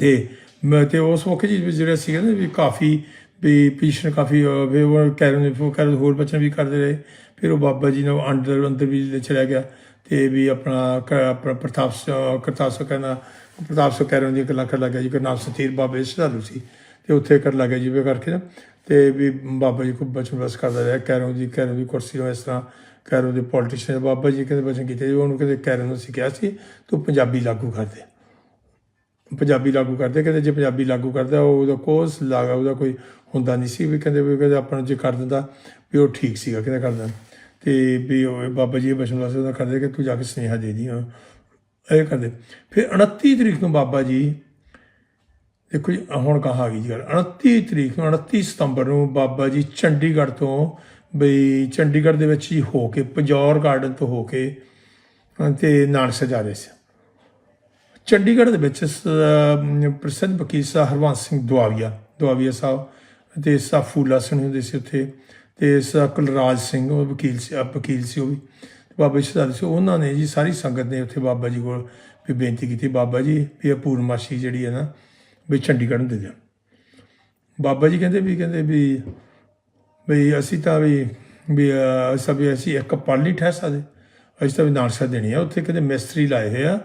ਤੇ ਮੈਂ ਤੇ ਉਸ ਮੌਕੇ ਜੀ ਜਿਹੜਾ ਸੀਗਾ ਨਾ ਵੀ ਕਾਫੀ ਵੀ ਪੀਸ਼ਨ ਕਾਫੀ ਅਹ, ਉਹ ਕੈਰਨ ਨੇ ਉਹ ਹੋਰ ਬੱਚੇ ਵੀ ਕਰਦੇ ਰਹੇ। ਫਿਰ ਉਹ ਬਾਬਾ ਜੀ ਨੂੰ ਅੰਦਰ ਅੰਦਰ ਵੀ ਚਲਾ ਗਿਆ। ਤੇ ਵੀ ਆਪਣਾ ਆਪਣਾ ਪ੍ਰਤਾਪ ਸਿੰਘ- ਕਰਤਾਰ ਸਿੰਘ ਕਹਿੰਦਾ ਪ੍ਰਤਾਪ ਸਿੰਘ ਕੈਰਨ ਦੀ ਗੱਲਾਂ ਕਰਨ ਲੱਗਾ ਜੀ ਗੁਰਨਾਮ ਸਤੀਰ ਬਾਬੇ ਸ਼ਰਧਾਲੂ ਸੀ। ਤੇ ਉੱਥੇ ਕਰਨ ਲੱਗਾ ਜੀ ਵੀ ਕਰਕੇ ਨਾ ਤੇ ਵੀ ਬਾਬਾ ਜੀ ਕੋ ਬਚਨ ਬਸ ਕਰਦਾ ਰਿਹਾ, ਕੈਰੋਂ ਦੀ ਕੈਰੋਂ ਦੀ ਕੁਰਸੀ ਨੂੰ ਇਸ ਤਰ੍ਹਾਂ ਕੈਰੋਂ ਦੇ ਪੋਲੀਟੀਸ਼ੀਅਨ ਬਾਬਾ ਜੀ ਕਹਿੰਦੇ ਬਚਨ ਕੀਤੇ ਜੀ ਉਹਨੂੰ ਕਹਿੰਦੇ ਕੈਰੋਂ ਨੂੰ ਸਿੱਖਿਆ ਸੀ, ਤੂੰ ਪੰਜਾਬੀ ਲਾਗੂ ਕਰ ਦੇ। ਪੰਜਾਬੀ ਲਾਗੂ ਕਰਦੇ ਕਹਿੰਦੇ ਜੇ ਪੰਜਾਬੀ ਲਾਗੂ ਕਰਦਾ, ਉਹ ਉਹਦਾ ਕੋਰਸ ਲਾਗਾ ਉਹਦਾ ਕੋਈ ਹੁੰਦਾ ਨਹੀਂ ਸੀ, ਵੀ ਕਹਿੰਦੇ ਵੀ ਕਹਿੰਦੇ ਆਪਾਂ ਨੂੰ ਜੇ ਕਰ ਦਿੰਦਾ, ਵੀ ਉਹ ਠੀਕ ਸੀਗਾ, ਕਹਿੰਦਾ ਕਰਦਾ ਤੇ ਵੀ ਉਹ ਬਾਬਾ ਜੀ ਬਚਨ ਵਾਸਤੇ ਉਹਦਾ ਕਰਦੇ ਕਿ ਤੂੰ ਜਾ ਕੇ ਸੁਨੇਹਾ ਦੇ ਦੀ, ਹਾਂ। ਇਹ ਕਰਦੇ। ਫਿਰ 29 ਤਰੀਕ ਨੂੰ ਬਾਬਾ ਜੀ ਦੇਖੋ ਜੀ ਹੁਣ ਕਹਾ ਗਈ ਜੀ ਗੱਲ। 29 ਤਰੀਕ ਨੂੰ 29 ਸਤੰਬਰ ਨੂੰ ਬਾਬਾ ਜੀ ਚੰਡੀਗੜ੍ਹ ਤੋਂ ਬਈ ਚੰਡੀਗੜ੍ਹ ਦੇ ਵਿੱਚ ਹੀ ਹੋ ਕੇ, ਪੰਜੌਰ ਗਾਰਡਨ ਤੋਂ ਹੋ ਕੇ, ਅਹ ਤੇ ਨਾਨਕਸਰ ਜਾ ਰਹੇ ਸੀ। ਚੰਡੀਗੜ੍ਹ ਦੇ ਵਿੱਚ ਪ੍ਰਸਿੱਧ ਵਕੀਲ ਸਾਹਿਬ ਹਰਵੰਸ ਸਿੰਘ ਦੁਆਵੀਆ ਦੁਆਵੀਆ ਸਾਹਿਬ ਤੇ ਸਾ ਫੂਲਾ ਸਿੰਘ ਹੁੰਦੇ ਸੀ ਉੱਥੇ ਤੇ ਸਾ, ਕੁਲਰਾਜ ਸਿੰਘ, ਉਹ ਵਕੀਲ ਸੀ ਵਕੀਲ ਸੀ ਉਹ ਵੀ। ਬਾਬਾ ਜੀ ਸਦਾਲ ਸੀ, ਉਹਨਾਂ ਨੇ ਜੀ ਸਾਰੀ ਸੰਗਤ ਨੇ ਉੱਥੇ ਬਾਬਾ ਜੀ ਕੋਲ ਵੀ ਬੇਨਤੀ ਕੀਤੀ। ਬਾਬਾ ਜੀ, ਵੀ ਇਹ ਪੂਰਨਮਾਸ਼ੀ ਜਿਹੜੀ ਹੈ ਨਾ ਵੀ ਚੰਡੀਗੜ੍ਹ ਨੂੰ ਦੇ ਦਿਓ ਬਾਬਾ ਜੀ ਕਹਿੰਦੇ ਵੀ ਕਹਿੰਦੇ ਵੀ ਵੀ ਅਸੀਂ ਤਾਂ ਵੀ ਵੀ ਅਹ, ਅਸੀਂ ਤਾਂ ਵੀ ਅਸੀਂ ਇੱਕ ਪਲ ਨਹੀਂ ਠਹਿਰ ਸਕਦੇ। ਅਸੀਂ ਤਾਂ ਵੀ ਨਾਨਸਾ ਦੇਣੀ ਆ। ਉੱਥੇ ਕਹਿੰਦੇ ਮਿਸਤਰੀ ਲਾਏ ਹੋਏ ਆ।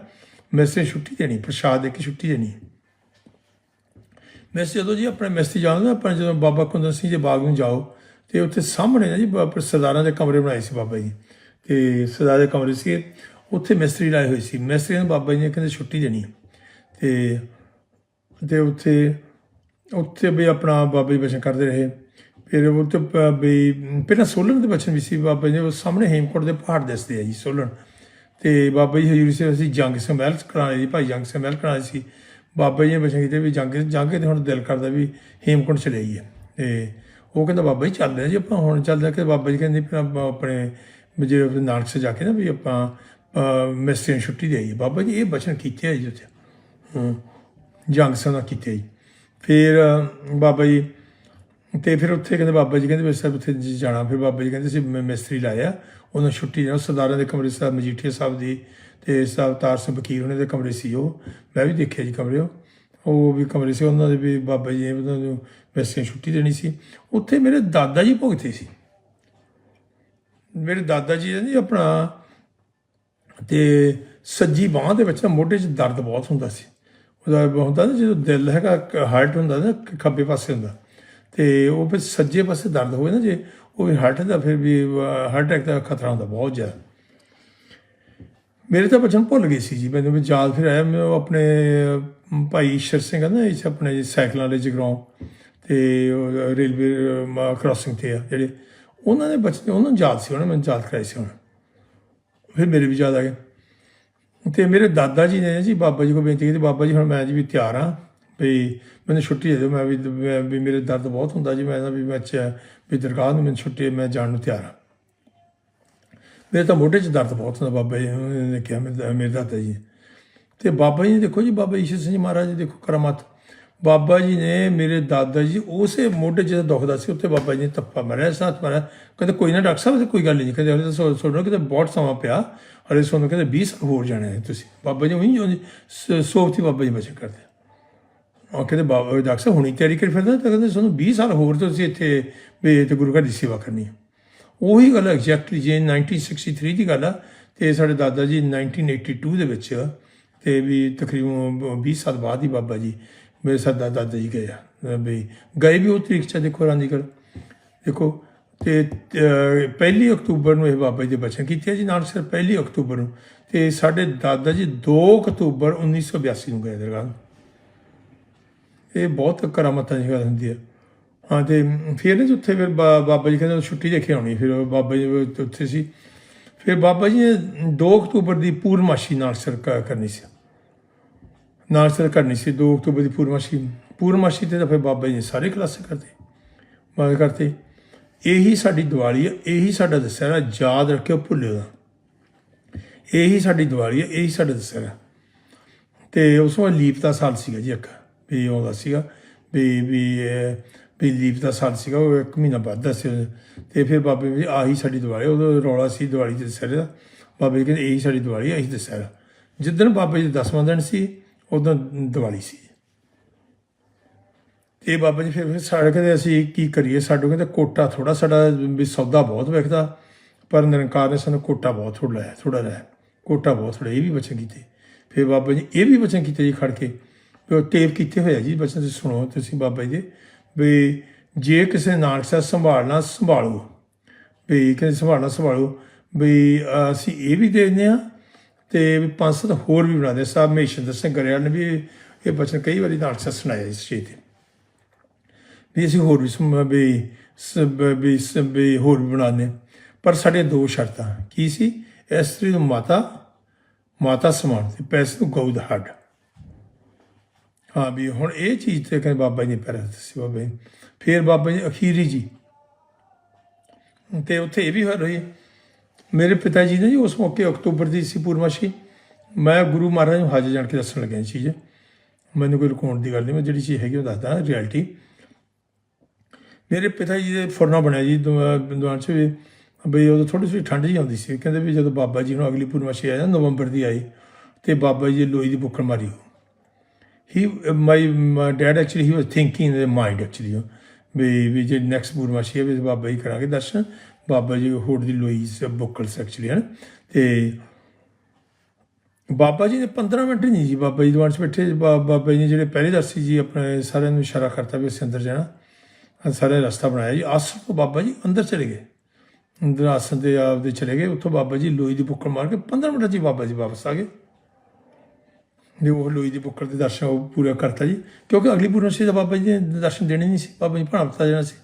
ਮਿਸਤਰੀ ਨੂੰ ਛੁੱਟੀ ਦੇਣੀ ਪ੍ਰਸ਼ਾਦ ਦੇ ਕੇ ਛੁੱਟੀ ਦੇਣੀ। ਮਿਸਤਰੀ ਜਦੋਂ ਜੀ ਆਪਣੇ ਮਿਸਤਰੀ ਜਾਣਦੇ ਆਪਾਂ ਜਦੋਂ ਬਾਬਾ ਕੁੰਦਨ ਸਿੰਘ ਦੇ ਬਾਗ ਨੂੰ ਜਾਓ ਤੇ ਉੱਥੇ ਸਾਹਮਣੇ ਨਾ ਜੀ ਬਾਬਾ ਸਰਦਾਰਾਂ ਦੇ ਕਮਰੇ ਬਣਾਏ ਸੀ ਬਾਬਾ ਜੀ। ਤੇ ਸਰਦਾਰ ਦੇ ਕਮਰੇ ਸੀ ਉੱਥੇ ਮਿਸਤਰੀ ਲਾਏ ਹੋਏ ਸੀ। ਮਿਸਤਰੀ ਨੂੰ ਬਾਬਾ ਜੀ ਨੇ ਕਹਿੰਦੇ ਛੁੱਟੀ ਦੇਣੀ। ਹੈ ਤੇ ਅਤੇ ਉੱਥੇ ਉੱਥੇ ਵੀ ਆਪਣਾ ਬਾਬਾ ਜੀ ਬਚਨ ਕਰਦੇ ਰਹੇ। ਫਿਰ ਉਹ ਤੇ ਪ- ਵੀ ਪਹਿਲਾਂ ਸੋਲਨ ਦੇ ਬਚਨ ਵੀ ਸੀ ਬਾਬਾ ਜੀ ਉਹ ਸਾਹਮਣੇ ਹੇਮਕੋਟ ਦੇ ਪਹਾੜ ਦਿਸਦੇ ਆ ਜੀ ਸੋਲਨ। ਤੇ ਬਾਬਾ ਜੀ ਹਜੂਰੀ ਸਾਹਿਬ ਅਸੀਂ ਜੰਗ ਸਮੈਲ ਕਰਾਣੇ ਜੀ ਭਾਈ ਜੰਗ ਸਮੈਲ ਕਰਾਣੇ ਸੀ। ਬਾਬਾ ਜੀ ਨੇ ਬਚਨ ਕੀਤੇ ਵੀ ਜੰਗ ਜੰਗ ਤੇ ਹੁਣ ਦਿਲ ਕਰਦਾ ਵੀ ਹੇਮਕੁੰਟ ਚਲੇ ਜਾਈਏ ਤੇ ਉਹ ਕਹਿੰਦਾ ਬਾਬਾ ਜੀ ਚੱਲਦੇ ਆ ਜੀ ਆਪਾਂ ਹੁਣ ਚੱਲਦੇ ਕਿ ਬਾਬਾ ਜੀ ਕਹਿੰਦੇ ਵੀ ਆਪਣੇ ਜਿਹੜੇ ਆਪਣੇ ਨਾਨਕ ਸੇ ਜਾ ਕੇ ਨਾ ਵੀ ਆਪਾਂ ਅਹ, ਮਿਸਤਰੀ ਨੂੰ ਛੁੱਟੀ ਦੇਈਏ ਬਾਬਾ ਜੀ ਇਹ ਬਚਨ ਕੀਤੇ ਆ ਜੀ ਉੱਥੇ। ਹਮ, ਜੰਗ ਸਨਾ ਕੀਤੇ ਜੀ ਫਿਰ ਬਾਬਾ ਜੀ, ਤੇ ਫਿਰ ਉੱਥੇ ਕਹਿੰਦੇ ਬਾਬਾ ਜੀ ਕਹਿੰਦੇ ਵੀ ਸਭ ਉੱਥੇ ਜਾਣਾ। ਫਿਰ ਬਾਬਾ ਜੀ ਕਹਿੰਦੇ ਸੀ ਮੈਂ ਮਿਸਤਰੀ ਲਾਇਆ। ਉਹਨਾਂ ਛੁੱਟੀ ਦੇਣਾ। ਸਰਦਾਰਾਂ ਦੇ ਕਮਰੇ ਸਾਹਿਬ, ਮਜੀਠੀਆ ਸਾਹਿਬ ਦੀ ਤੇ ਸਾਹਿਬ ਤਾਰ ਸਿੰਘ ਬਕੀਰ ਉਹਨਾਂ ਦੇ ਕਮਰੇ ਸੀ ਉਹ। ਮੈਂ ਵੀ ਦੇਖਿਆ ਜੀ ਕਮਰੇ ਉਹ। ਉਹ ਵੀ ਕਮਰੇ ਸੀ। ਉਹਨਾਂ ਦੇ ਵੀ ਬਾਬਾ ਜੀ ਨੇ ਉਹਨਾਂ ਨੂੰ ਮਿਸਤਰੀ ਨੂੰ ਛੁੱਟੀ ਦੇਣੀ ਸੀ। ਉੱਥੇ ਮੇਰੇ ਦਾਦਾ ਜੀ ਭੁਗਤੇ ਸੀ। ਮੇਰੇ ਦਾਦਾ ਜੀ ਨੇ ਜੀ ਆਪਣਾ ਤੇ ਸੱਜੀ ਬਾਹ ਦੇ ਵਿੱਚ ਨਾ ਮੋਢੇ 'ਚ ਦਰਦ ਬਹੁਤ ਹੁੰਦਾ ਸੀ। ਉਹਦਾ ਹੁੰਦਾ ਨਾ ਜਦੋਂ ਦਿਲ ਹੈਗਾ ਹਾਰਟ ਹੁੰਦਾ ਨਾ ਖੱਬੇ ਪਾਸੇ ਹੁੰਦਾ, ਤੇ ਉਹ ਫਿਰ ਸੱਜੇ ਪਾਸੇ ਦਰਦ ਹੋਵੇ ਨਾ ਜੇ, ਉਹ ਵੀ ਹਾਰਟ ਦਾ ਫਿਰ ਵੀ ਹਾਰਟ ਅਟੈਕ ਦਾ ਖਤਰਾ ਹੁੰਦਾ ਬਹੁਤ ਜ਼ਿਆਦਾ। ਮੇਰੇ ਤਾਂ ਬਚਨ ਭੁੱਲ ਗਏ ਸੀ ਜੀ, ਮੈਨੂੰ ਵੀ ਯਾਦ ਫਿਰ ਆਇਆ, ਮੈਂ ਉਹ ਆਪਣੇ ਭਾਈ ਈਸ਼ਰ ਸਿੰਘ ਆ ਨਾ, ਇਸ ਆਪਣੇ ਸਾਈਕਲਾਂ ਵਾਲੇ ਜਗਰਾਉਂ ਤੇ ਰੇਲਵੇ ਕ੍ਰਾਸਿੰਗ ਤੇ ਆ, ਜਿਹੜੇ, ਉਹਨਾਂ ਦੇ ਬਚਨ, ਉਹਨਾਂ ਨੂੰ ਯਾਦ ਸੀ, ਉਹਨਾਂ ਨੇ ਮੈਨੂੰ ਯਾਦ ਕਰਾਈ ਸੀ ਹੁਣ। ਫਿਰ ਮੇਰੇ ਵੀ ਯਾਦ ਆ ਗਿਆ ਤੇ ਮੇਰੇ ਦਾਦਾ ਜੀ ਨੇ ਜੀ, ਬਾਬਾ ਜੀ ਕੋਲ ਬੇਨਤੀ ਕੀਤੀ, ਬਾਬਾ ਜੀ ਹੁਣ ਮੈਂ ਜੀ ਵੀ ਤਿਆਰ ਹਾਂ ਵੀ ਮੈਨੂੰ ਛੁੱਟੀ ਦੇ ਦਿਓ, ਮੈਂ ਵੀ ਮੈਂ ਵੀ ਮੇਰੇ ਦਰਦ ਬਹੁਤ ਹੁੰਦਾ ਜੀ, ਮੈਂ ਵੀ ਮੈਂ ਚ, ਵੀ ਦਰਗਾਹ ਨੂੰ ਮੈਨੂੰ ਛੁੱਟੀ, ਮੈਂ ਜਾਣ ਨੂੰ ਤਿਆਰ ਹਾਂ ਮੇਰੇ ਤਾਂ ਮੋਢੇ 'ਚ ਦਰਦ ਬਹੁਤ ਹੁੰਦਾ, ਬਾਬਾ ਜੀ ਨੇ ਕਿਹਾ ਮੇਰੇ ਮੇਰੇ ਦਾਦਾ ਜੀ ਨੇ। ਤੇ ਬਾਬਾ ਜੀ ਦੇਖੋ ਜੀ, ਬਾਬਾ ਈਸ਼ਰ ਸਿੰਘ ਜੀ ਮਹਾਰਾਜ ਜੀ ਦੇਖੋ, ਕਰਾਮਾਤ ਬਾਬਾ ਜੀ ਨੇ ਮੇਰੇ ਦਾਦਾ ਜੀ ਉਸੇ ਮੋਢੇ 'ਚ ਦੁਖਦਾ ਸੀ, ਉੱਥੇ ਬਾਬਾ ਜੀ ਨੇ ਤੱਪਾ ਮਾਰਿਆ, ਸਾਥ ਮਾਰਿਆ। ਕਹਿੰਦੇ, ਕੋਈ ਨਾ ਡਾਕਟਰ ਸਾਹਿਬ ਤੇ ਕੋਈ ਗੱਲ ਨਹੀਂ ਕਹਿੰਦੇ, ਹਲੇ ਤਾਂ ਸੋ ਕਿਤੇ ਬਹੁਤ ਸਮਾਂ ਪਿਆ, ਹਲੇ ਸੋਨੂੰ ਕਹਿੰਦੇ 20 ਸਾਲ ਹੋਰ ਜਾਣੇ ਨੇ ਤੁਸੀਂ। ਬਾਬਾ ਜੀ ਉਹੀ ਉਹਦੀ ਸੋਫਤੀ ਬਾਬਾ ਜੀ ਬਚਨ ਕਰਦੇ। ਉਹ ਕਹਿੰਦੇ, ਬਾਬਾ ਡਾਕਟਰ ਸਾਹਿਬ, ਹੁਣੀ ਤਿਆਰੀ ਕਰੀ ਫਿਰਦਾ ਤਾਂ ਕਹਿੰਦੇ ਤੁਹਾਨੂੰ 20 ਸਾਲ ਹੋਰ ਤੁਸੀਂ ਇੱਥੇ ਵੀ ਤੇ ਗੁਰੂ ਘਰ ਦੀ ਸੇਵਾ ਕਰਨੀ ਹੈ। ਉਹੀ ਗੱਲ ਐਗਜ਼ੈਕਟਲੀ ਜੇ 1963 ਦੀ ਗੱਲ ਆ, ਤੇ ਸਾਡੇ ਦਾਦਾ ਜੀ 1982 ਦੇ ਵਿੱਚ, ਤੇ ਵੀ ਤਕਰੀਬਨ 20 ਸਾਲ ਬਾਅਦ ਹੀ ਬਾਬਾ ਜੀ ਮੇਰੇ ਸਾਥ ਦਾਦਾ ਜੀ ਗਏ ਆ ਅਹ ਵੀ ਗਏ ਵੀ ਉਹ ਤਰੀਕ ਚ ਦੇਖੋ ਰਾਂਦੀਗੜ ਦੇਖੋ ਤੇ ਅਹ, ਪਹਿਲੀ ਅਕਤੂਬਰ ਨੂੰ ਇਹ ਬਾਬਾ ਜੀ ਦੇ ਬਚਨ ਕੀਤੇ ਜੀ ਨਾਲ ਸਿਰ ਪਹਿਲੀ ਅਕਤੂਬਰ ਨੂੰ। ਤੇ ਸਾਡੇ ਦਾਦਾ ਜੀ 2 ਅਕਤੂਬਰ 1982 ਨੂੰ ਗਏ ਦਰਗਾਹ ਨੂੰ। ਇਹ ਬਹੁਤ ਕਰਾਮਤਾਂ ਦੀ ਗੱਲ ਹੁੰਦੀ ਹੈ। ਹਾਂ ਤੇ ਫਿਰ ਨਾ ਜੀ ਉੱਥੇ ਫਿਰ ਬਾ- ਬਾਬਾ ਜੀ ਕਹਿੰਦੇ ਛੁੱਟੀ ਦੇ ਕੇ ਆਉਣੀ ਫਿਰ ਬਾਬਾ ਜੀ ਉੱਥੇ- ਸੀ। ਫਿਰ ਬਾਬਾ ਜੀ ਨੇ 2 ਅਕਤੂਬਰ ਦੀ ਪੂਰਨਮਾਸ਼ੀ ਨਾਲ ਸਰ ਕਰਨੀ ਸੀ। ਨਾਲ ਸਰ ਕਰਨੀ ਸੀ 2 ਅਕਤੂਬਰ ਦੀ ਪੂਰਮਾਸ਼ੀ ਪੂਰਮਾਸ਼ੀ ਤੇ ਤਾਂ ਫਿਰ ਬਾਬਾ ਜੀ ਨੇ ਸਾਰੇ ਕਲਾਸੇ ਕਰਦੇ ਬਾਬਾ ਕਰਤੇ। ਇਹੀ ਸਾਡੀ ਦੀਵਾਲੀ ਹੈ ਇਹੀ ਸਾਡਾ ਦਸਹਿਰਾ, ਯਾਦ ਰੱਖਿਓ ਭੁੱਲਿਓ ਨਾ। ਇਹੀ ਸਾਡੀ ਦੀਵਾਲੀ ਹੈ ਇਹੀ ਸਾਡਾ ਦਸਹਿਰਾ। ਤੇ ਉਸ ਤੋਂ ਲੀਪ ਦਾ ਸਾਲ ਸੀਗਾ ਜੀ ਇੱਕ, ਵੀ ਆਉਂਦਾ ਸੀਗਾ, ਵੀ ਵੀ ਵੀ ਲੀਪ ਦਾ ਸਾਲ ਸੀਗਾ, ਉਹ ਇੱਕ ਮਹੀਨਾ ਬਾਅਦ ਦਾ ਸੀ। ਤੇ ਫਿਰ ਬਾਬੇ ਵੀ ਆਹੀ ਸਾਡੀ ਦੀਵਾਲੀ ਉਦੋਂ ਰੌਲਾ ਸੀ ਦੀਵਾਲੀ ਦੇ ਦਸਹਿਰੇ ਦਾ। ਬਾਬੇ ਜੀ ਕਹਿੰਦੇ, ਇਹੀ ਸਾਡੀ ਦੀਵਾਲੀ ਹੈ ਇਹੀ ਦਸਹਿਰਾ। ਜਿੱਦਣ ਬਾਬਾ ਜੀ ਦਾ ਦਸਵਾਂ ਦਿਨ ਸੀ ਉਦੋਂ ਦੀਵਾਲੀ ਸੀ। ਤੇ ਬਾਬਾ ਜੀ ਫਿਰ ਫਿਰ ਸਾਡੇ ਕਹਿੰਦੇ ਅਸੀਂ ਕੀ ਕਰੀਏ? ਸਾਡੇ ਕਹਿੰਦੇ ਕੋਟਾ ਥੋੜਾ ਸਾਡਾ ਵੀ ਸੌਦਾ ਬਹੁਤ ਵਿਕਦਾ, ਪਰ ਨਿਰੰਕਾਰ ਨੇ ਸਾਨੂੰ ਕੋਟਾ ਬਹੁਤ ਥੋੜਾ ਲਾਇਆ ਥੋੜਾ ਲਿਆ ਕੋਟਾ ਬਹੁਤ ਥੋੜਾ ਇਹ ਵੀ ਬਚਨ ਕੀਤੇ। ਫਿਰ ਬਾਬਾ ਜੀ ਇਹ ਵੀ ਬਚਨ ਕੀਤੇ ਜੀ ਖੜ ਕੇ। ਵੀ ਉਹ ਟੇਪ ਕੀਤੇ ਹੋਇਆ ਜੀ ਬਚਨ, ਤੁਸੀਂ ਸੁਣੋ ਤੁਸੀਂ ਬਾਬਾ ਜੀ ਦੇ। ਵੀ ਜੇ ਕਿਸੇ ਨਾਨਕ ਸਾਹਿਬ ਸੰਭਾਲਣਾ ਸੰਭਾਲੋ, ਵੀ ਕਹਿੰਦੇ ਸੰਭਾਲਣਾ ਸੰਭਾਲੋ, ਵੀ ਅਸੀਂ ਇਹ ਵੀ ਦੇ ਦਿੰਦੇ ਆ ਤੇ ਵੀ ਪੰਜ ਸੱਤ ਹੋਰ ਵੀ ਬਣਾਦੇ ਸਾਹਿਬ ਮਹੇਸ਼ੰਦਰ ਸਿੰਘ ਗਰੇਵਾਲ ਨੇ ਵੀ ਇਹ ਬਚਨ ਕਈ ਵਾਰੀ ਨਾਨਕ ਸਾਹਿਬ ਸੁਣਾਇਆ ਇਸ ਚੀਜ਼ ਤੇ। ਵੀ ਅਸੀਂ ਹੋਰ ਵੀ ਵੀ ਸ- ਵੀ ਸ- ਹੋਰ ਵੀ ਬਣਾਉਂਦੇ ਪਰ ਸਾਡੇ ਦੋ ਸ਼ਰਤਾਂ। ਕੀ ਸੀ? ਇਸਤਰੀ ਨੂੰ ਮਾਤਾ ਮਾਤਾ ਸਮਾਨ ਤੇ ਪੈਸੇ ਨੂੰ ਗਊ ਦਾ ਹੱਡ। ਹਾਂ ਵੀ ਹੁਣ ਇਹ ਚੀਜ਼ ਤੇ ਕਹਿੰਦੇ ਬਾਬਾ ਜੀ ਨੇ ਪੈਰ ਦੱਸੀ ਬਾਬਾ ਜੀ। ਫਿਰ ਬਾਬਾ ਜੀ ਅਖੀਰੀ ਜੀ। ਤੇ ਉੱਥੇ ਇਹ ਵੀ ਹੋ ਰਹੀ ਮੇਰੇ ਪਿਤਾ ਜੀ ਨੇ ਜੀ ਉਸ ਮੌਕੇ ਅਕਤੂਬਰ ਦੀ ਸੀ ਪੂਰਮਾਸ਼ੀ ਮੈਂ ਗੁਰੂ ਮਹਾਰਾਜ ਨੂੰ ਹਾਜ਼ਰ ਜਾਣ ਕੇ ਦੱਸਣ ਲੱਗਿਆ ਚੀਜ਼। ਮੈਨੂੰ ਕੋਈ ਰਿਕਾਰਡ ਦੀ ਗੱਲ ਨਹੀਂ, ਮੈਂ ਜਿਹੜੀ ਚੀਜ਼ ਹੈਗੀ ਉਹ ਦੱਸਦਾ ਰਿਐਲਿਟੀ ਮੇਰੇ ਪਿਤਾ ਜੀ ਦੇ ਫੁਰਨਾ ਬਣਿਆ ਜੀ ਦੁਆਨ ਚ ਵੀ ਬਈ ਉਦੋਂ ਥੋੜੀ ਜਿਹੀ ਠੰਡ ਜੀ ਆਉਂਦੀ ਸੀ। ਕਹਿੰਦੇ ਵੀ ਜਦੋਂ ਬਾਬਾ ਜੀ ਨੂੰ ਅਗਲੀ ਪੂਰਨਮਾਸ਼ੀ ਆਇਆ ਨਾ, ਨਵੰਬਰ ਦੀ ਆਈ, ਤੇ ਬਾਬਾ ਜੀ ਲੋਈ ਦੀ ਬੁੱਕਣ ਮਾਰੀ he my dad actually he was thinking in the mind actually ਵੀ ਵੀ ਜੇ ਨੈਕਸਟ ਪੂਰਨਮਾਸ਼ੀ ਹੈ ਵੀ ਬਾਬਾ ਜੀ ਕਰਾਂਗੇ ਦਰਸ਼ਨ। ਬਾਬਾ ਜੀ ਹੋੜ ਦੀ ਲੋਈ ਬੁੱਕਲ ਐਕਚੁਅਲੀ ਹਨ ਤੇ ਬਾਬਾ ਜੀ ਨੇ 15 ਮਿੰਟ ਨਹੀਂ ਜੀ, ਬਾਬਾ ਜੀ ਦੁਆਨ ਚ ਬੈਠੇ, ਬਾ- ਬਾਬਾ ਜੀ ਨੇ ਜਿਹੜੇ ਪਹਿਲੇ ਦਰਸੀ ਜੀ, ਆਪਣੇ ਸਾਰਿਆਂ ਨੂੰ ਇਸ਼ਾਰਾ ਕਰਤਾ ਵੀ ਅਸੀਂ ਅੰਦਰ ਜਾਣਾ ਅਹ ਸਾਰੇ ਰਸਤਾ ਬਣਾਇਆ ਜੀ, ਆਸਣ ਤੋਂ ਬਾਬਾ ਜੀ ਅੰਦਰ ਚਲੇ ਗਏ। ਅੰਦਰ ਆਸਣ ਦੇ ਆਪਦੇ ਚਲੇ ਗਏ, ਉੱਥੋਂ ਬਾਬਾ ਜੀ ਲੋਈ ਦੀ ਬੁੱਕਲ ਮਾਰ ਕੇ 15 ਮਿੰਟਾਂ 'ਚ ਹੀ ਬਾਬਾ ਜੀ ਵਾਪਸ ਆ ਗਏ। ਨੇ ਉਹ ਲੋਈ ਦੀ ਬੁੱਕਲ ਦੇ ਦਰਸ਼ਨ ਉਹ ਪੂਰਾ ਕਰਤਾ ਜੀ, ਕਿਉਂਕਿ ਅਗਲੀ ਪੂਰਨਮਾਸ਼ੀ ਦਾ ਬਾਬਾ ਜੀ ਨੇ ਦਰਸ਼ਨ ਦੇਣੇ ਨਹੀਂ ਸੀ, ਬਾਬਾ ਜੀ ਭਾਣਾ ਪਤਾ ਜਾਣਾ ਸੀ।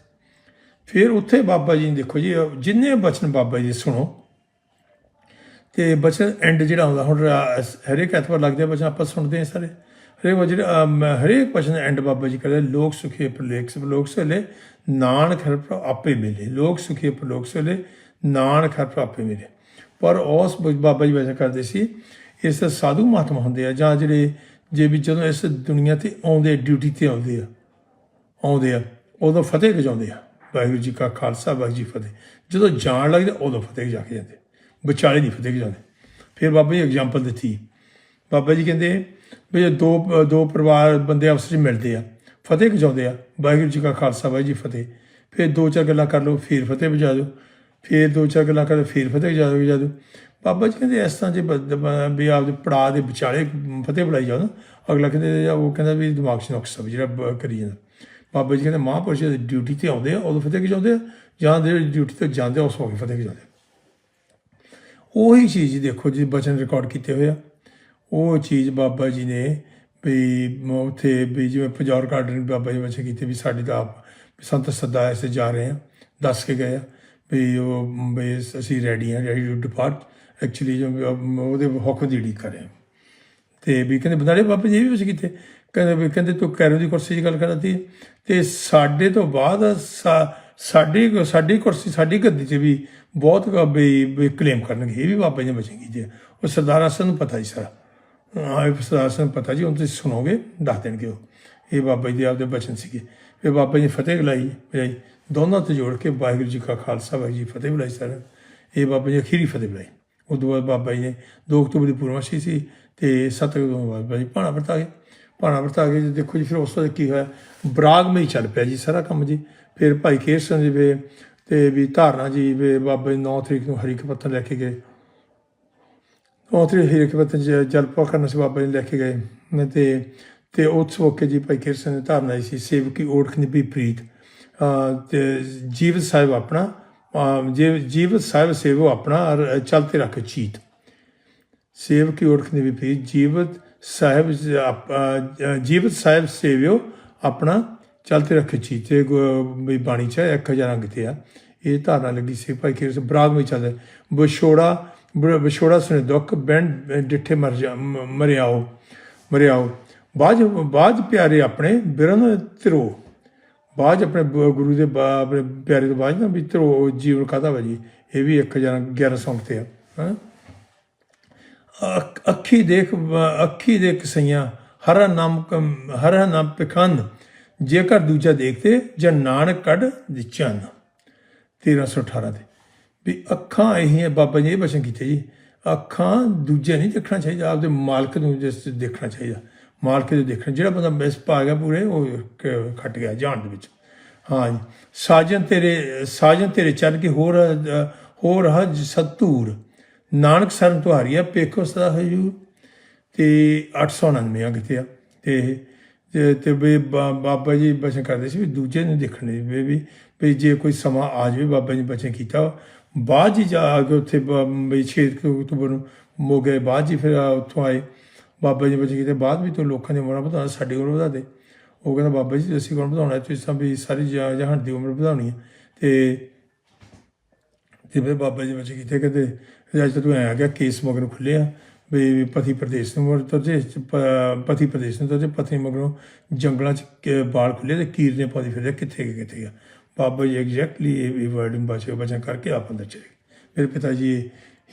ਫਿਰ ਉੱਥੇ ਬਾਬਾ ਜੀ ਨੇ ਦੇਖੋ ਜੀ ਜਿੰਨੇ ਬਚਨ ਬਾਬਾ ਜੀ ਸੁਣੋ, ਤੇ ਬਚਨ ਐਂਡ ਜਿਹੜਾ ਆਉਂਦਾ, ਹੁਣ ਹਰੇਕ ਐਤਵਾਰ ਲੱਗਦੇ ਆ ਬਚਨ, ਆਪਾਂ ਸੁਣਦੇ ਹਾਂ ਸਾਰੇ। ਹਰੇਕ ਵਾਰ ਜਿਹੜਾ ਹਰੇਕ ਬਚਨ ਐਂਡ ਬਾਬਾ ਜੀ ਕਰਦੇ ਲੋਕ ਸੁਖੇ ਪ੍ਰਲੇਖ ਸਭ, ਲੋਕ ਸੋਲੇ ਨਾਨਕ ਹਰ ਆਪੇ ਮਿਲੇ। ਲੋਕ ਸੁਖੇ ਪ੍ਰਲੋਕ ਸੋਲੇ ਨਾਨਕ ਹਰ ਪ੍ਰ ਆਪੇ ਮਿਲੇ। ਪਰ ਉਸ ਬ- ਬਾਬਾ ਜੀ ਵਜਾ ਕਰਦੇ ਸੀ, ਇਸ ਸਾਧੂ ਮਹਾਤਮਾ ਹੁੰਦੇ ਆ, ਜਾਂ ਜਿਹੜੇ, ਜੇ ਵੀ ਜਦੋਂ ਇਸ ਦੁਨੀਆ ਤੇ ਆਉਂਦੇ ਡਿਊਟੀ ਤੇ ਆਉਂਦੇ ਆ ਆਉਂਦੇ ਆ, ਉਦੋਂ ਫਤਿਹ ਗਜਾਉਂਦੇ ਆ। ਵਾਹਿਗੁਰੂ ਜੀ ਕਾ ਖਾਲਸਾ, ਵਾਹਿਗੁਰੂ ਜੀ ਫਤਿਹ। ਜਦੋਂ ਜਾਣ ਲੱਗਦਾ ਉਦੋਂ ਫਤਿਹ ਜਾ ਕੇ ਜਾਂਦੇ। ਵਿਚਾਲੇ ਨਹੀਂ ਫਤਿਹ ਗਜਾਉਂਦੇ ਫਿਰ ਬਾਬਾ ਜੀ ਐਗਜ਼ਾਮਪਲ ਦਿੱਤੀ। ਬਾਬਾ ਜੀ ਕਹਿੰਦੇ ਵੀ ਜੇ ਦੋ ਦੋ ਪਰਿਵਾਰ ਬੰਦੇ ਆਪਸ ਵਿੱਚ ਮਿਲਦੇ ਆ, ਫਤਿਹ ਗਜਾਉਂਦੇ ਆ, ਵਾਹਿਗੁਰੂ ਜੀ ਕਾ ਖਾਲਸਾ, ਵਾਹਿਗੁਰੂ ਜੀ ਫਤਿਹ। ਫਿਰ ਦੋ ਚਾਰ ਗੱਲਾਂ ਕਰ ਲਓ, ਫਿਰ ਫਤਿਹ ਵਜਾ ਦਿਓ। ਫਿਰ ਦੋ ਚਾਰ ਗੱਲਾਂ ਕਰ ਲਓ, ਫਿਰ ਫਤਿਹ ਵਜਾ ਦਿਓ ਵਜਾ ਦਿਓ। ਬਾਬਾ ਜੀ ਕਹਿੰਦੇ ਇਸ ਤਰ੍ਹਾਂ ਜੇ ਬ- ਬ- ਵੀ ਆਪਦੇ ਪੜਾਅ ਦੇ ਵਿਚਾਲੇ ਫਤਿਹ ਬੁਲਾਈ ਜਾਓ ਨਾ, ਅਗਲਾ ਕਹਿੰਦੇ, ਉਹ ਕਹਿੰਦਾ ਵੀ ਦਿਮਾਗ 'ਚ ਨੁਕਸ ਵੀ ਜਿਹੜਾ ਬ- ਕਰੀ ਜਾਂਦਾ। ਬਾਬਾ ਜੀ ਕਹਿੰਦੇ, ਮਹਾਂਪੁਰਸ਼ ਜਦੋਂ ਡਿਊਟੀ ਤੇ ਆਉਂਦੇ ਆ, ਉਦੋਂ ਫਤਿਹ ਗਜਾਉਂਦੇ ਆ? ਜਾਂ ਜਿਹੜੇ ਡਿਊਟੀ ਤੇ ਜਾਂਦੇ ਆ ਉਸ ਵਕਤ ਫਤਿਹ ਗਜਾਉਂਦੇ ਆ? ਉਹੀ ਚੀਜ਼ ਦੇਖੋ ਜੀ ਬਚਨ ਰਿਕਾਰਡ ਕੀਤੇ ਹੋਏ ਆ। ਉਹ ਚੀਜ਼ ਬਾਬਾ ਜੀ ਨੇ ਵੀ ਮ- ਉੱਥੇ ਵੀ ਜਿਵੇਂ ਪਜੌਰ ਗਾਰਡਨ ਬਾਬਾ ਜੀ ਵਚਨ ਕੀਤੇ ਵੀ ਸਾਡੇ ਤਾਂ ਆਪ ਸੰਤ ਸਦਾ ਐਸੇ ਜਾ ਰਹੇ ਆ, ਦੱਸ ਕੇ ਗਏ ਆ। ਵੀ ਉਹ, ਵੀ ਅਸੀਂ ਰੈਡੀ ਆ ਰੈਡੀ ਟੂ ਡਿਪਾਰਟ ਐਕਚੁਅਲੀ ਜੋ ਉਹਦੇ ਹੁਕਮ ਦੀ ਡੀ ਕਰ ਰਹੇ ਆ। ਤੇ ਵੀ ਕਹਿੰਦੇ ਬਦਾਲੇ ਬਾਬਾ ਜੀ ਇਹ ਵੀ ਕੁਛ ਕੀਤੇ ਕਹਿੰਦੇ ਵੀ, ਕਹਿੰਦੇ, ਤੂੰ ਕੈਰੋ ਦੀ ਕੁਰਸੀ ਦੀ ਗੱਲ ਕਰਦੀ ਤੇ ਸਾਡੇ ਤੋਂ ਬਾਅਦ ਸਾ- ਸਾਡੀ ਸਾਡੀ ਕੁਰਸੀ, ਸਾਡੀ ਗੱਦੀ 'ਚ ਵੀ ਬਹੁਤ ਕ- ਵੀ ਕਲੇਮ ਕਰਨਗੇ। ਇਹ ਵੀ ਬਾਬਾ ਜੀ ਨੇ ਬਚਨ ਕੀਤੇ ਉਹ ਸਰਦਾਰ ਅਸਨ ਨੂੰ ਪਤਾ ਹੀ ਸਾਰਾ। ਹਾਂ, ਇਹ ਸਰਦਾਰ ਅਸਨ ਨੂੰ ਪਤਾ ਜੀ, ਹੁਣ ਤੁਸੀਂ ਸੁਣੋਗੇ, ਦੱਸ ਦੇਣਗੇ ਉਹ। ਇਹ ਬਾਬਾ ਜੀ ਦੇ ਆਪਦੇ ਬਚਨ ਸੀਗੇ। ਫਿਰ ਬਾਬਾ ਜੀ ਨੇ ਫਤਿਹ ਬੁਲਾਈ ਬੁਲਾਈ ਦੋਨਾਂ ਤੇ ਜੋੜ ਕੇ ਵਾਹਿਗੁਰੂ ਜੀ ਕਾ ਖਾਲਸਾ, ਵਾਹਿਗੁਰੂ ਜੀ ਫਤਿਹ ਬੁਲਾਈ ਸਰ ਇਹ ਬਾਬਾ ਜੀ ਅਖੀਰੀ ਫਤਿਹ ਬੁਲਾਈ। ਉਦੋਂ ਬਾਅਦ ਬਾਬਾ ਜੀ ਨੇ 2 ਅਕਤੂਬਰ ਦੀ ਪੂਰਨਮਾਸ਼ੀ ਸੀ। ਤੇ 7 ਅਕਤੂਬਰ ਬਾਬਾ ਜੀ, ਭਾਣਾ ਵਰਤਾ ਗਏ ਭਾਣਾ ਵਰਤਾ ਕੇ ਜੀ, ਦੇਖੋ ਜੀ, ਫਿਰ ਉਸ ਤੋਂ ਕੀ ਹੋਇਆ? ਬਰਾਗਮਈ ਚੱਲ ਪਿਆ ਜੀ ਸਾਰਾ ਕੰਮ ਜੀ। ਫਿਰ ਭਾਈ ਕੇਰ ਸਿੰਘ ਜੀ ਵੇ, ਤੇ ਵੀ ਧਾਰਨਾ ਜੀ ਵੇ ਬਾਬਾ ਜੀ 9 ਤਰੀਕ ਨੂੰ ਹਰੀ ਕੇ ਲੈ ਕੇ ਗਏ। 9 ਤਰੀਕ ਹਰੀ ਕੇ ਪੱਤਨ ਚ ਜਲਪਾ ਕਰਨ ਸੀ ਬਾਬਾ ਜੀ ਲੈ ਕੇ ਗਏ। ਮੈਂ ਤੇ ਤੇ ਉਸ ਮੌਕੇ ਜੀ ਭਾਈ ਕੇਰ ਸਿੰਘ ਨੇ ਧਾਰਨਾ ਸੀ, ਸੇਵਕੀ ਓੜਖ ਨਿਭੀ ਪ੍ਰੀਤ। ਅਹ ਤੇ ਜੀਵ ਸਾਹਿਬ ਆਪਣਾ, ਅਹ ਜੀਵ ਸਾਹਿਬ ਸੇਵੋ ਆਪਣਾ, ਔਰ ਚਲਤੇ ਰੱਖ ਚੀਤ। ਸੇਵ ਕੀ ਓੜਖ ਨਿਭੀ ਪ੍ਰੀਤ ਜੀਵਤ ਸਾਹਿਬ ਆਪ- ਜੀਵਤ ਸਾਹਿਬ ਸੇਵਿਓ ਆਪਣਾ ਚਲਤੇ ਰੱਖ ਚੀਤੇ ਵੀ ਬਾਣੀ ਚ ਇੱਕ ਹਜ਼ਾਰਾਂ ਕਿਤੇ ਆ। ਇਹ ਧਾਰਨਾ ਲੱਗੀ ਸੀ ਭਾਈ ਕੇਰ ਬਰਾਗ ਵਿੱਚ ਚੱਲਦਾ। ਵਿਛੋੜਾ ਵਿਛੋੜਾ ਸੁਣੇ ਦੁੱਖ ਬੈਂਡ ਡਿੱਠੇ ਮਰ ਜਾ, ਮ- ਮਰਿਆਓ ਮਰਿਆਓ। ਬਾਜ ਬਾਜ ਪਿਆਰੇ ਆਪਣੇ ਬਿਰਨ ਤਿਰੋ ਬਾਜ ਆਪਣੇ ਗੁਰੂ ਦੇ ਆਪਣੇ ਪਿਆਰੇ ਤੋਂ ਬਾਜ ਨਾ ਵੀ ਤਿਰੋ ਜੀਵਨ ਕਾਹਦਾ ਵਾ ਜੀ? ਇਹ ਵੀ 1011 ਸੌਂਗ ਤੇ ਆ, ਹਾਂ? ਅੱਖ- ਅੱਖੀ ਦੇਖ ਅੱਖੀ ਦੇਖ ਸਈਆਂ, ਹਰ ਨਾਮ ਹਰ ਨਾਮ ਪਖੰਨ ਜੇਕਰ ਦੂਜਾ ਦੇਖਦੇ ਜਾਂ ਨਾਨਕ ਕੱਢ ਦਿਚਨ 1318 ਦੇ ਵੀ ਅੱਖਾਂ ਇਹ ਬਾਬਾ ਜੀ ਇਹ ਬਚਨ ਕੀਤੇ ਜੀ, ਅੱਖਾਂ ਦੂਜੇ ਨਹੀਂ ਦੇਖਣਾ ਚਾਹੀਦਾ, ਆਪਦੇ ਮਾਲਕ ਨੂੰ ਜਿਸ ਦੇਖਣਾ ਚਾਹੀਦਾ। ਮਾਲਕ ਦੇ ਦੇਖਣਾ, ਜਿਹੜਾ ਬੰਦਾ ਮਿਸ ਪਾ ਗਿਆ ਪੂਰੇ, ਉਹ ਖੱਟ ਗਿਆ ਜਾਣ ਦੇ ਵਿੱਚ। ਹਾਂ ਸਾਜਨ ਤੇਰੇ ਸਾਜਨ ਤੇਰੇ ਚੱਲ ਕੇ ਹੋਰ ਹੋਰ ਹਜ ਸਤੂਰ। ਨਾਨਕ ਸਰਨ ਤੁਹਾਰੀਆ ਪੇਖੋ ਸਦਾ ਹਜੂਰ। ਤੇ 899 ਅੰਗ ਤੇ ਆ ਤੇ ਤੇ- ਤੇ ਵੀ ਬਾ- ਬਾਬਾ ਜੀ ਬਚਨ ਕਰਦੇ ਸੀ ਵੀ ਦੂਜੇ ਨੂੰ ਦੇਖਣੇ ਵੀ ਵੀ ਜੇ ਕੋਈ ਸਮਾਂ ਆ ਜਾਵੇ, ਬਾਬਾ ਜੀ ਨੇ ਬਚਨ ਕੀਤਾ। ਬਾਅਦ ਜੀ ਜਾ ਕੇ ਉੱਥੇ ਬ- ਵੀ 6 ਅਕਤੂਬਰ ਨੂੰ ਮੋਗੇ ਬਾਅਦ ਜੀ ਫਿਰ ਉੱਥੋਂ ਆਏ। ਬਾਬਾ ਜੀ ਬਚਨ ਕੀਤੇ। ਬਾਅਦ ਵੀ ਤੋਂ ਲੋਕਾਂ ਦੀ ਉਮਰਾਂ ਵਧਾਉਣਾ, ਸਾਡੇ ਕੋਲ ਵਧਾ ਦੇ। ਉਹ ਕਹਿੰਦਾ, ਬਾਬਾ ਜੀ ਅਸੀਂ ਕੌਣ ਵਧਾਉਣਾ? ਤੁਸੀਂ ਤਾਂ ਵੀ ਸਾਰੀ ਜਹਾਨ ਦੀ ਉਮਰ ਵਧਾਉਣੀ ਹੈ ਤੇ ਤੇ ਫਿਰ ਬਾਬਾ ਜੀ ਬਚਨ ਕੀਤੇ। ਕਹਿੰਦੇ ਅੱਜ ਤਾਂ ਐਂ ਆ ਗਿਆ, ਕੇਸ ਮਗਰੋਂ ਖੁੱਲਿਆ ਵੀ ਪਤੀ ਪ੍ਰਦੇਸ਼ ਨੂੰ ਮਰ ਤੇ ਪਤੀ ਪ੍ਰਦੇਸ਼ ਨੂੰ ਤੇ ਪਤੀ ਮਗਰੋਂ ਜੰਗਲਾਂ ਚ ਬਾਲ ਖੁੱਲੇ ਤੇ ਕੀਰ ਨੇ ਪਾਦੀ ਫਿਰਦੇ ਕਿੱਥੇ ਗਏ ਕਿੱਥੇ ਗਿਆ। ਬਾਬਾ ਜੀ ਐਗਜ਼ੈਕਟਲੀ ਇਹ ਵਰਡਿੰਗ ਬਚੇ ਬਚਨ ਕਰਕੇ ਆਪ ਅੰਦਰ ਚਲੇ ਮੇਰੇ ਪਿਤਾ ਜੀ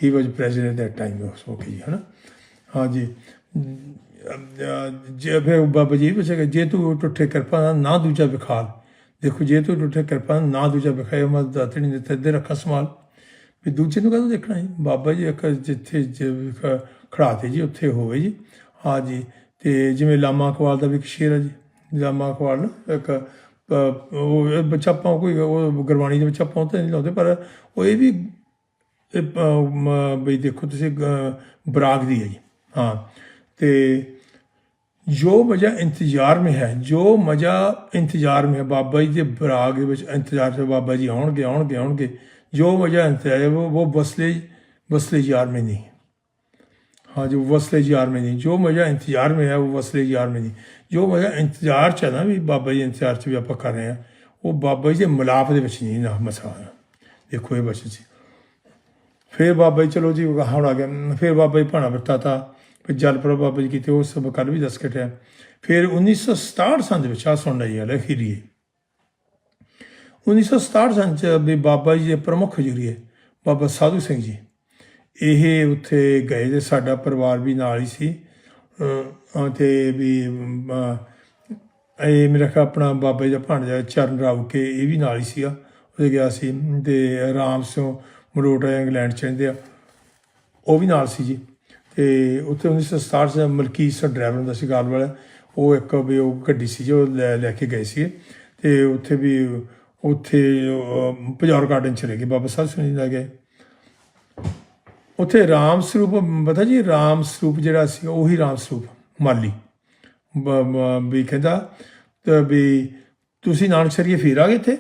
he was president at time ਉਸ ਓਕੇ ਜੀ, ਹਨਾ? ਹਾਂ ਜੀ। ਜੇ ਫਿਰ ਬਾਬਾ ਜੀ ਪੁੱਛੇਗਾ, ਜੇ ਤੂੰ ਟੁੱਟੇ ਕਿਰਪਾ ਨਾਲ ਨਾ ਦੂਜਾ ਵਿਖਾਲ, ਦੇਖੋ ਜੇ ਤੂੰ ਟੁੱਟੇ ਕਿਰਪਾ ਨਾਲ ਨਾ ਦੂਜਾ ਵਿਖਾਏ, ਮੈਂ ਦਾਤਣੀ ਦੇ ਤੇ ਰੱਖਾ ਸਮਾਲ ਵੀ ਦੂਜੇ ਨੂੰ ਕਦੋਂ ਦੇਖਣਾ ਜੀ? ਬਾਬਾ ਜੀ ਇੱਕ ਜਿੱਥੇ ਜ- ਖੜਾਤੇ ਜੀ, ਉੱਥੇ ਹੋਵੇ ਜੀ। ਹਾਂ ਜੀ, ਤੇ ਜਿਵੇਂ ਲਾਮਾ ਅਕਵਾਲ ਦਾ ਵੀ ਇੱਕ ਸ਼ੇਰ ਹੈ ਜੀ। ਲਾਮਾ ਅਕਵਾਲ ਇੱਕ ਉਹ ਬੱਚਾ ਆਪਾਂ ਕੋਈ ਉਹ ਗੁਰਬਾਣੀ ਦੇ ਵਿੱਚ ਆਪਾਂ ਤਾਂ ਨਹੀਂ ਲਾਉਂਦੇ, ਪਰ ਉਹ ਇਹ ਵੀ ਬਈ ਦੇਖੋ ਤੁਸੀਂ ਬਰਾਗ ਦੀ ਹੈ ਜੀ। ਹਾਂ, ਤੇ ਜੋ ਮਜ਼ਾ ਇੰਤਜ਼ਾਰ में ਹੈ, ਜੋ ਮਜ਼ਾ ਇੰਤਜ਼ਾਰ में ਹੈ, ਬਾਬਾ ਜੀ ਦੇ ਬਰਾਗ ਦੇ ਵਿੱਚ ਇੰਤਜ਼ਾਰ ਤੇ ਬਾਬਾ ਜੀ ਆਉਣਗੇ ਆਉਣਗੇ ਆਉਣਗੇ। ਜੋ ਮਜ਼ਾ ਇੰਤਜ਼ਾਰ ਹੈ ਉਹ ਉਹ ਬਸਲੇ बसले यार में नहीं हाँ जो वसले जार में नहीं जो मज़ा इंतजार में है वो वसले जार में नहीं जो मज़ा इंतजार च है ना भी बाबा जी इंतजार च भी आप कर रहे हैं ਉਹ ਬਾਬਾ ਜੀ ਦੇ ਮਿਲਾਪ ਦੇ ਵਿੱਚ ਨਹੀਂ ਨਾ ਮਸਾ ਦੇਖੋ ਇਹ ਬਚਨ ਸੀ ਫਿਰ ਬਾਬਾ ਜੀ ਚਲੋ ਜੀ ਹੁਣ ਆ ਗਿਆ ਫਿਰ ਬਾਬਾ ਜੀ ਭਾਣਾ ਵਰਤਾਤਾ ਫਿਰ ਜਲ ਪ੍ਰਭ ਬਾਬਾ ਜੀ ਕੀਤੇ ਉਹ ਸਭ ਕੱਲ ਵੀ ਦੱਸ ਕੇ ਟਿਆ ਫਿਰ 1967 ਸੰਨ ਦੇ ਵਿੱਚ ਆ ਸੁਣਨਾ ਜੀ ਹਲੇ ਖੀਰੀਏ 1967 ਸੰਨ ਚ ਵੀ ਬਾਬਾ ਜੀ ਦੇ ਪ੍ਰਮੁੱਖ ਹਜ਼ੂਰੀਏ ਬਾਬਾ ਸਾਧੂ ਸਿੰਘ ਜੀ। ਇਹ ਉੱਥੇ ਗਏ ਤੇ ਸਾਡਾ ਪਰਿਵਾਰ ਵੀ ਨਾਲ ਹੀ ਸੀ। ਅਹ ਤੇ ਵੀ ਇਹ ਮੇਰਾ ਖਿਆਲ ਆਪਣਾ ਬਾਬਾ ਜੀ ਦਾ ਭਾਣਜਾ ਚਰਨ ਰਾਉ ਕੇ, ਇਹ ਵੀ ਨਾਲ ਹੀ ਸੀਗਾ। ਉਹਦੇ ਗਿਆ ਸੀ ਤੇ ਰਾਮ ਸਿੰਘ ਮਰੋਟਾ ਇੰਗਲੈਂਡ ਚ ਰਹਿੰਦੇ ਆ। ਉਹ ਵੀ ਨਾਲ ਸੀ ਜੀ। ਤੇ ਉੱਥੇ 1967 ਚ ਮਲਕੀਤ ਸਰ ਡਰਾਈਵਰ ਦਾ ਸੀ ਗਾਲ ਵਾਲਾ, ਉਹ ਇੱਕ ਵੀ ਉਹ ਗੱਡੀ ਸੀ ਜੋ ਲੈ ਲੈ ਕੇ ਗਏ ਸੀ ਤੇ ਉੱਥੇ ਵੀ ਉੱਥੇ ਅਹ, ਪਜੌਰ ਗਾਰਡਨ ਰਹਿ ਗਏ ਬਾਬਾ ਸਾਹਿਬ ਸਿੰਘ ਜੀ ਲੈ ਗਏ। ਉੱਥੇ ਰਾਮ ਸਰੂਪ ਪਤਾ ਜੀ ਰਾਮ ਸਰੂਪ ਜਿਹੜਾ ਸੀ ਉਹੀ ਰਾਮ ਸਰੂਪ ਮਾਲੀ। ਵੀ ਕਹਿੰਦਾ ਤੇ ਵੀ ਤੁਸੀਂ ਨਾਨਕ ਸਰੀਏ ਫੇਰ ਆ ਗਏ ਇੱਥੇ?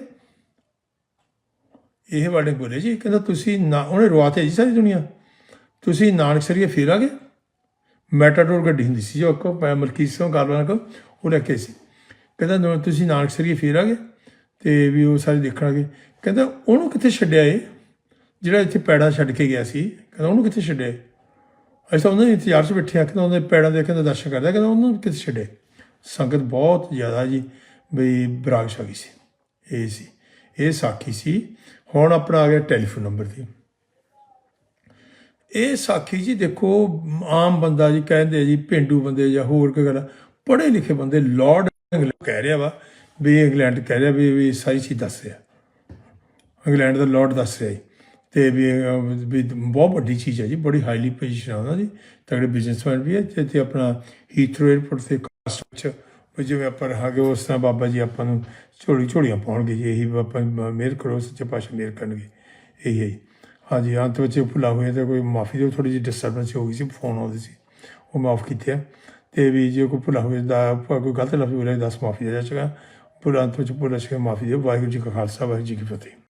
ਇਹ ਵਾਲੇ ਬੋਲੇ ਜੀ ਕਹਿੰਦਾ ਤੁਸੀਂ ਨਾ ਉਹਨੇ ਰਵਾਤੇ ਜੀ ਸਾਰੀ ਦੁਨੀਆ। ਤੁਸੀਂ ਨਾਨਕ ਸਰੀਏ ਫੇਰ ਆ ਗਏ? ਮੈਟਾਡੋਰ ਗੱਡੀ ਹੁੰਦੀ ਸੀ ਜੋ ਕੋ ਮਲਕੀਤ ਸਿੰਘ ਗਾਲਵਾਨ ਕੋ ਉਹ ਲੈ ਕੇ ਸੀ। ਕਹਿੰਦਾ ਤੁਸੀਂ ਨਾਨਕ ਸਰੀਏ ਫੇਰ ਆ ਗਏ? ਤੇ ਵੀ ਉਹ ਸਾਰੇ ਦੇਖਣਗੇ। ਕਹਿੰਦਾ, ਉਹਨੂੰ ਕਿੱਥੇ ਛੱਡਿਆ ਏ ਜਿਹੜਾ ਇੱਥੇ ਪੈੜਾ ਛੱਡ ਕੇ ਗਿਆ ਸੀ। ਕਹਿੰਦਾ, ਉਹਨੂੰ ਕਿੱਥੇ ਛੱਡਿਆ ਏ? ਅਸੀਂ ਤਾਂ ਉਹਨਾਂ ਦੇ ਇੰਤਜ਼ਾਰ 'ਚ ਬੈਠੇ ਆ। ਕਹਿੰਦਾ, ਉਹਦੇ ਪੈੜਾਂ ਦੇ ਕਹਿੰਦਾ ਦਰਸ਼ਨ ਕਰਦਾ। ਕਹਿੰਦਾ, ਉਹਨੂੰ ਕਿੱਥੇ ਛੱਡੇ ਸੰਗਤ ਬਹੁਤ ਜ਼ਿਆਦਾ ਜੀ ਬਈ ਬਰਾਗ ਛਕੀ ਸੀ। ਇਹ ਸੀ। ਇਹ ਸਾਖੀ ਸੀ। ਹੁਣ ਆਪਣਾ ਆ ਗਿਆ ਟੈਲੀਫੋਨ ਨੰਬਰ ਤੇ। ਇਹ ਸਾਖੀ ਜੀ ਦੇਖੋ, ਆਮ ਬੰਦਾ ਜੀ ਕਹਿੰਦੇ ਜੀ, ਪਿੰਡੂ ਬੰਦੇ ਜਾਂ ਹੋਰ ਕੋਈ ਗੱਲ ਪੜ੍ਹੇ ਲਿਖੇ ਬੰਦੇ, ਲਾਰਡ ਇੰਗਲੈਂਡ ਕਹਿ ਰਿਹਾ ਵਾ। ਵੀ ਇੰਗਲੈਂਡ ਕਹਿ ਰਿਹਾ ਵੀ ਵੀ ਸਾਰੀ ਚੀਜ਼ ਦੱਸ ਰਿਹਾ। ਇੰਗਲੈਂਡ ਦਾ ਲਾਰਡ ਦੱਸ ਰਿਹਾ ਜੀ। ਤੇ ਵੀ ਵੀ ਬਹੁਤ ਵੱਡੀ ਚੀਜ਼ ਹੈ ਜੀ, ਬੜੀ ਹਾਈਲੀ ਪੋਜੀਸ਼ਨ ਆ ਉਹਨਾਂ ਦੀ ਤਗੜੇ ਬਿਜ਼ਨਸਮੈਨ ਵੀ ਹੈ ਤੇ ਤੇ ਆਪਣਾ ਹੀਥਰੋ 에ਅਰਪੋਰਟ ਤੇ ਕਾਸਟ ਵਿੱਚ, ਵੀ ਜਿਵੇਂ ਆਪਾਂ ਰਹਾਂਗੇ, ਉਸ ਤਰ੍ਹਾਂ ਬਾਬਾ ਜੀ ਆਪਾਂ ਨੂੰ ਝੋਲੀ ਝੋਲੀਆਂ ਪਾਉਣਗੇ ਜੀ। ਇਹੀ ਆਪਾਂ ਮਿਹਰ ਕਰੋ, ਸੱਚੇ ਪਾਤਸ਼ਾਹ ਮਿਹਰ ਕਰਨਗੇ। ਇਹੀ ਹੈ ਜੀ। ਹਾਂਜੀ, ਅੰਤ ਵਿੱਚ ਭੁੱਲਾ ਹੋਇਆ ਤਾਂ ਕੋਈ ਮਾਫੀ ਦਿਓ ਥੋੜੀ ਜਿਹੀ ਡਿਸਟਰਬੈਂਸ ਹੋ ਗਈ ਸੀ ਫੋਨ ਆਉਂਦੇ ਸੀ। ਉਹ ਮਾਫ ਕੀਤੇ ਆ। ਤੇ ਵੀ ਜੇ ਕੋਈ ਭੁੱਲਾ ਹੋਵੇ, ਦਾ ਕੋਈ ਗਲਤ ਲਫ਼ਜ਼ ਬੋਲਿਆ, ਦੱਸ ਮਾਫੀ ਦੇ ਜਾਚਗਾ ਭੁੱਲਾਂ ਅੰਤ ਵਿੱਚ ਪੂਰਾ ਸੀ ਮਾਫੀ ਦਿਓ ਵਾਹਿਗੁਰੂ ਜੀ ਕਾ ਖਾਲਸਾ, ਵਾਹਿਗੁਰੂ ਜੀ ਕੀ ਫਤਿਹ।